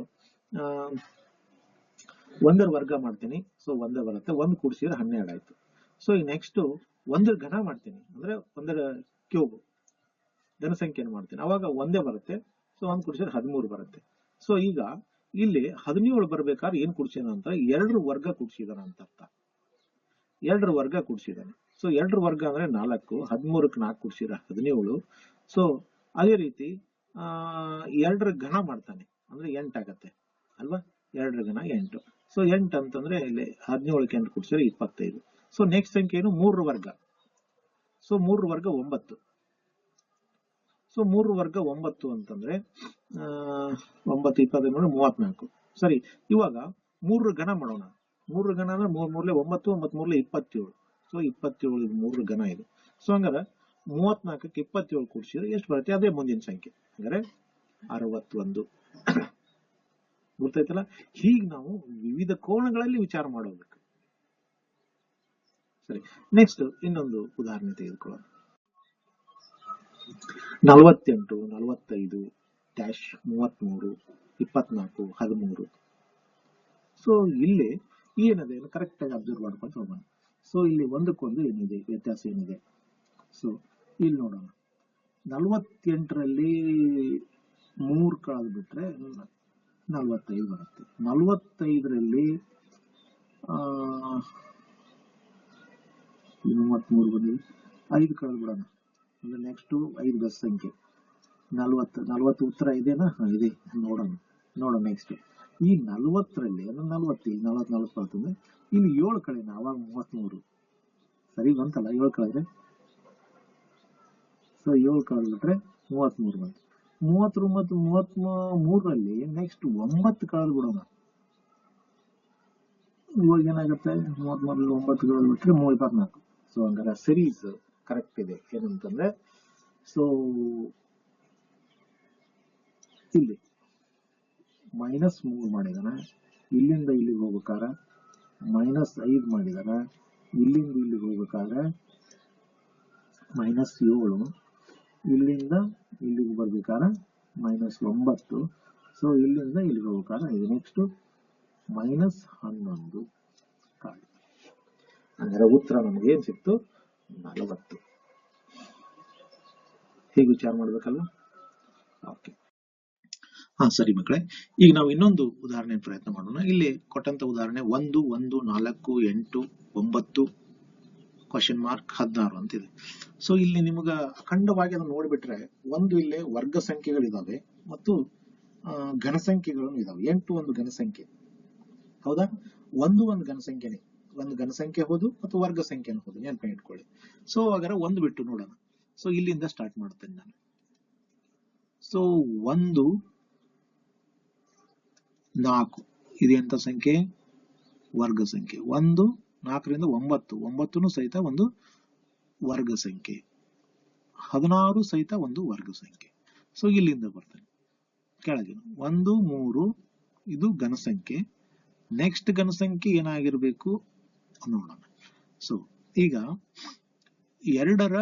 ಒಂದರ ವರ್ಗ ಮಾಡ್ತೀನಿ. ಸೊ ಒಂದೇ ಬರುತ್ತೆ. ಒಂದು ಕೂಡಿಸಿದ್ರೆ ಹನ್ನೆರಡು ಆಯ್ತು. ಸೊ ಈ ನೆಕ್ಸ್ಟ್ ಒಂದರ ಘನ ಮಾಡ್ತೀನಿ. ಅಂದ್ರೆ ಒಂದರ ಕ್ಯೂಬ್ ಘನ ಸಂಖ್ಯೆನ ಮಾಡ್ತೀನಿ. ಅವಾಗ ಒಂದೇ ಬರುತ್ತೆ. ಸೊ ಒಂದು ಕೂಡಿಸಿದ್ರೆ ಹದಿಮೂರು ಬರುತ್ತೆ. ಸೊ ಈಗ ಇಲ್ಲಿ ಹದಿನೇಳು ಬರ್ಬೇಕಾದ್ರೆ ಏನ್ ಕೂಡಿಸಿದ ಅಂತ ಎರಡರ ವರ್ಗ ಕುಡ್ಸಿದಾನ ಅಂತ ಅರ್ಥ ಎರಡರ ವರ್ಗ ಕುಡ್ಸಿದಾನೆ. ಸೊ ಎರಡರ ವರ್ಗ ಅಂದ್ರೆ ನಾಲ್ಕು, ಹದಿಮೂರಕ್ಕೆ ನಾಲ್ಕು ಕೂಡಿಸಿದ್ರೆ ಹದಿನೇಳು. ಸೊ ಅದೇ ರೀತಿ, ಆ, ಎರಡರ ಘನ ಮಾಡ್ತಾನೆ. ಅಂದ್ರೆ ಎಂಟಾಗತ್ತೆ ಅಲ್ವಾ? ಎರಡರ ಘನ ಎಂಟು. ಸೊ ಎಂಟು ಅಂತಂದ್ರೆ ಇಲ್ಲಿ ಹದಿನೇಳಕ್ಕೆ ಎಂಟು ಕುಡ್ಸಿದ್ರೆ ಇಪ್ಪತ್ತೈದು. ಸೊ ನೆಕ್ಸ್ಟ್ ಸಂಖ್ಯೆ ಏನು? ಮೂರರ ವರ್ಗ. ಸೊ ಮೂರರ ವರ್ಗ ಒಂಬತ್ತು. ಸೊ ಮೂರು ವರ್ಗ ಒಂಬತ್ತು ಅಂತಂದ್ರೆ ಒಂಬತ್ತು ಇಪ್ಪತ್ತೈದು ಮೂವತ್ನಾಲ್ಕು. ಸರಿ, ಇವಾಗ ಮೂರು ಘನ ಮಾಡೋಣ. ಮೂರು ಘನ ಅಂದ್ರೆ ಮೂರ್ ಮೂರ್ಲೆ ಒಂಬತ್ತು ಒಂಬತ್ತು ಮೂರ್ಲೆ ಇಪ್ಪತ್ತೇಳು. ಸೊ ಇಪ್ಪತ್ತೇಳು ಮೂರು ಘನ ಇದು. ಸೊ ಹಂಗಾರೆ ಮೂವತ್ನಾಲ್ಕಕ್ಕೆ ಇಪ್ಪತ್ತೇಳು ಕೂಡಿಸಿದ್ರೆ ಎಷ್ಟು ಬರುತ್ತೆ? ಅದೇ ಮುಂದಿನ ಸಂಖ್ಯೆ. ಹಂಗಾರೆ ಅರವತ್ತೊಂದು. ಗೊತ್ತಾಯ್ತಲ್ಲ? ಹೀಗೆ ನಾವು ವಿವಿಧ ಕೋಣಗಳಲ್ಲಿ ವಿಚಾರ ಮಾಡೋದಕ್ಕೆ. ಸರಿ ನೆಕ್ಸ್ಟ್ ಇನ್ನೊಂದು ಉದಾಹರಣೆ ತೆಗೆದುಕೊಳ್ಳೋಣ. ನಲವತ್ತೆಂಟು, ನಲವತ್ತೈದು ಡ್ಯಾಶ್ ಮೂವತ್ತ್ಮೂರು ಇಪ್ಪತ್ನಾಲ್ಕು, ಹದಿಮೂರು. ಸೊ ಇಲ್ಲಿ ಏನಿದೆ ಕರೆಕ್ಟ್ ಕರೆಕ್ಟಾಗಿ ಅಬ್ಸರ್ವ್ ಮಾಡ್ಕೊಂಡು ಹೋಗೋಣ. ಸೊ ಇಲ್ಲಿ ಒಂದಕ್ಕೊಂದು ಏನಿದೆ? ವ್ಯತ್ಯಾಸ ಏನಿದೆ? ಸೊ ಇಲ್ಲಿ ನೋಡೋಣ. ನಲವತ್ತೆಂಟರಲ್ಲಿ ಮೂರು ಕಳೆದು ಬಿಟ್ರೆ ನಲವತ್ತೈದು ಬರುತ್ತೆ. ನಲವತ್ತೈದರಲ್ಲಿ ಮೂವತ್ತ್ಮೂರು ಬಂದಿದೆ. ಐದು ಕಳೆದು ಬಿಡೋಣ ಅಂದ್ರೆ ನೆಕ್ಸ್ಟ್ ಐದು ಬಸ್ ಸಂಖ್ಯೆ. ನಲ್ವತ್ತು ನಲ್ವತ್ತು ಉತ್ತರ ಇದೆನಾ ಇದೆ ನೋಡೋಣ ನೋಡೋಣ ನೆಕ್ಸ್ಟ್ ಈ ನಲ್ವತ್ತರಲ್ಲಿ, ಅಂದ್ರೆ ನಲ್ವತ್ತೈದು ನಲ್ವತ್ ನಲ್ವತ್ತು ಬರ್ತದೆ. ಇಲ್ಲಿ ಏಳು ಕಳೆನ ಅವಾಗ ಮೂವತ್ಮೂರು. ಸರಿ ಬಂತಲ್ಲ, ಏಳು ಕಳೆದ್ರೆ? ಸೊ ಏಳು ಕಳೆದ್ಬಿಟ್ರೆ ಮೂವತ್ಮೂರು ಬಂತು. ಮೂವತ್ತರ ಮತ್ತು ಮೂವತ್ ಮೂರರಲ್ಲಿ ನೆಕ್ಸ್ಟ್ ಒಂಬತ್ತು ಕಳೆದು ಬಿಡೋಣ. ಇವಾಗ ಏನಾಗುತ್ತೆ? ಮೂವತ್ಮೂರಲ್ಲಿ ಒಂಬತ್ತು ಕಳೆದ್ಬಿಟ್ರೆ ಬಿಟ್ರೆ ಮೂರ್ ಇಪ್ಪತ್ನಾಲ್ಕು ಸೊ ಹಂಗಾರೆ ಸೀರೀಸ್ ಕರೆಕ್ಟ್ ಇದೆ ಏನಂತಂದ್ರೆ ಸೊ ಇಲ್ಲಿ ಮೈನಸ್ ಮೂರು ಮಾಡಿದಾನೆ, ಇಲ್ಲಿಂದ ಇಲ್ಲಿಗೆ ಹೋಗ್ಬೇಕಾರ ಮೈನಸ್ ಐದ್ ಮಾಡಿದಾರೆ ಇಲ್ಲಿಂದ ಇಲ್ಲಿಗೆ ಹೋಗ್ಬೇಕಾದ್ರೆ ಮೈನಸ್ ಏಳು, ಇಲ್ಲಿಂದ ಇಲ್ಲಿಗೆ ಬರ್ಬೇಕಾರ ಮೈನಸ್ ಒಂಬತ್ತು ಸೊ ಇಲ್ಲಿಂದ ಇಲ್ಲಿಗೆ ಹೋಗ್ಬೇಕಾದ್ರೆ ಇದು ನೆಕ್ಸ್ಟ್ ಮೈನಸ್ ಹನ್ನೊಂದು. ಅಂದ್ರೆ ಉತ್ತರ ನಮಗೆ ಏನ್ ಸಿಕ್ತು? ನಲವತ್ತು ಹೇಗೆ ವಿಚಾರ ಮಾಡ್ಬೇಕಲ್ವಾ? ಓಕೆ ಹಾ, ಸರಿ ಮಕ್ಕಳೇ. ಈಗ ನಾವು ಇನ್ನೊಂದು ಉದಾಹರಣೆ ಪ್ರಯತ್ನ ಮಾಡೋಣ. ಇಲ್ಲಿ ಕೊಟ್ಟಂತ ಉದಾಹರಣೆ ಒಂದು ಒಂದು, ನಾಲ್ಕು, ಎಂಟು, ಒಂಬತ್ತು ಕ್ವಶನ್ ಮಾರ್ಕ್ ಹದಿನಾರು ಅಂತಿದೆ. ಸೊ ಇಲ್ಲಿ ನಿಮಗ ಅಖಂಡವಾಗಿ ಅದನ್ನ ನೋಡ್ಬಿಟ್ರೆ ಒಂದು ಇಲ್ಲೇ ವರ್ಗ ಸಂಖ್ಯೆಗಳಿದಾವೆ ಮತ್ತು ಘನಸಂಖ್ಯೆಗಳನ್ನು ಘನ ಸಂಖ್ಯೆಗಳು ಇದಾವೆ. ಎಂಟು ಒಂದು ಘನಸಂಖ್ಯೆ ಹೌದಾ? ಒಂದು ಒಂದು ಘನ ಸಂಖ್ಯೆನೆ. ಒಂದು ಘನ ಸಂಖ್ಯೆ ಹೌದು ಮತ್ತು ವರ್ಗ ಸಂಖ್ಯೆ ಹೌದು ನೆನಪು ಇಟ್ಕೊಳ್ಳಿ. ಸೊ ಹಾಗಾದ್ರೆ ಒಂದು ಬಿಟ್ಟು ನೋಡೋಣ. ಸೊ ಇಲ್ಲಿಂದ ಸ್ಟಾರ್ಟ್ ಮಾಡ್ತೇನೆ ನಾನು. ಸೊ ಒಂದು, ನಾಲ್ಕು. ಇದೆಂತ ಸಂಖ್ಯೆ? ವರ್ಗ ಸಂಖ್ಯೆ. ಒಂದು, ನಾಲ್ಕರಿಂದ ಒಂಬತ್ತು. ಒಂಬತ್ತು ಸಹಿತ ಒಂದು ವರ್ಗ ಸಂಖ್ಯೆ. ಹದಿನಾರು ಸಹಿತ ಒಂದು ವರ್ಗ ಸಂಖ್ಯೆ. ಸೊ ಇಲ್ಲಿಂದ ಬರ್ತೇನೆ. ಕೆಳಗೆ ಒಂದು, ಮೂರು, ಇದು ಘನ ಸಂಖ್ಯೆ. ನೆಕ್ಸ್ಟ್ ಘನ ಸಂಖ್ಯೆ ಏನಾಗಿರ್ಬೇಕು? ನೋಡೋಣ ಸೊ ಈಗ ಎರಡರ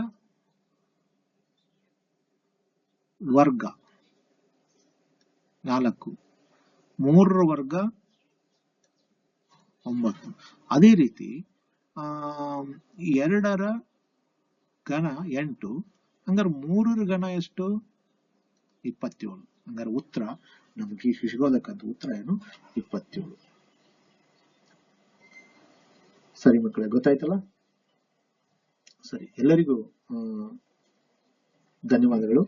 ವರ್ಗ. ನಾಲ್ಕು. ಮೂರರ ವರ್ಗ, ಒಂಬತ್ತು. ಅದೇ ರೀತಿ, ಆ, ಎರಡರ ಘನ ಎಂಟು, ಹಂಗಾರೆ ಮೂರರ ಘನ ಎಷ್ಟು? ಇಪ್ಪತ್ತೇಳು. ಹಂಗಾರೆ ಉತ್ತರ, ನಮಗೆ ಸಿಗೋದಕ್ಕಂತ ಉತ್ತರ ಏನು? ಇಪ್ಪತ್ತೇಳು. ಸರಿ ಮಕ್ಕಳೇ ಗೊತ್ತಾಯ್ತಲ್ಲ? ಸರಿ ಎಲ್ಲರಿಗೂ ಧನ್ಯವಾದಗಳು.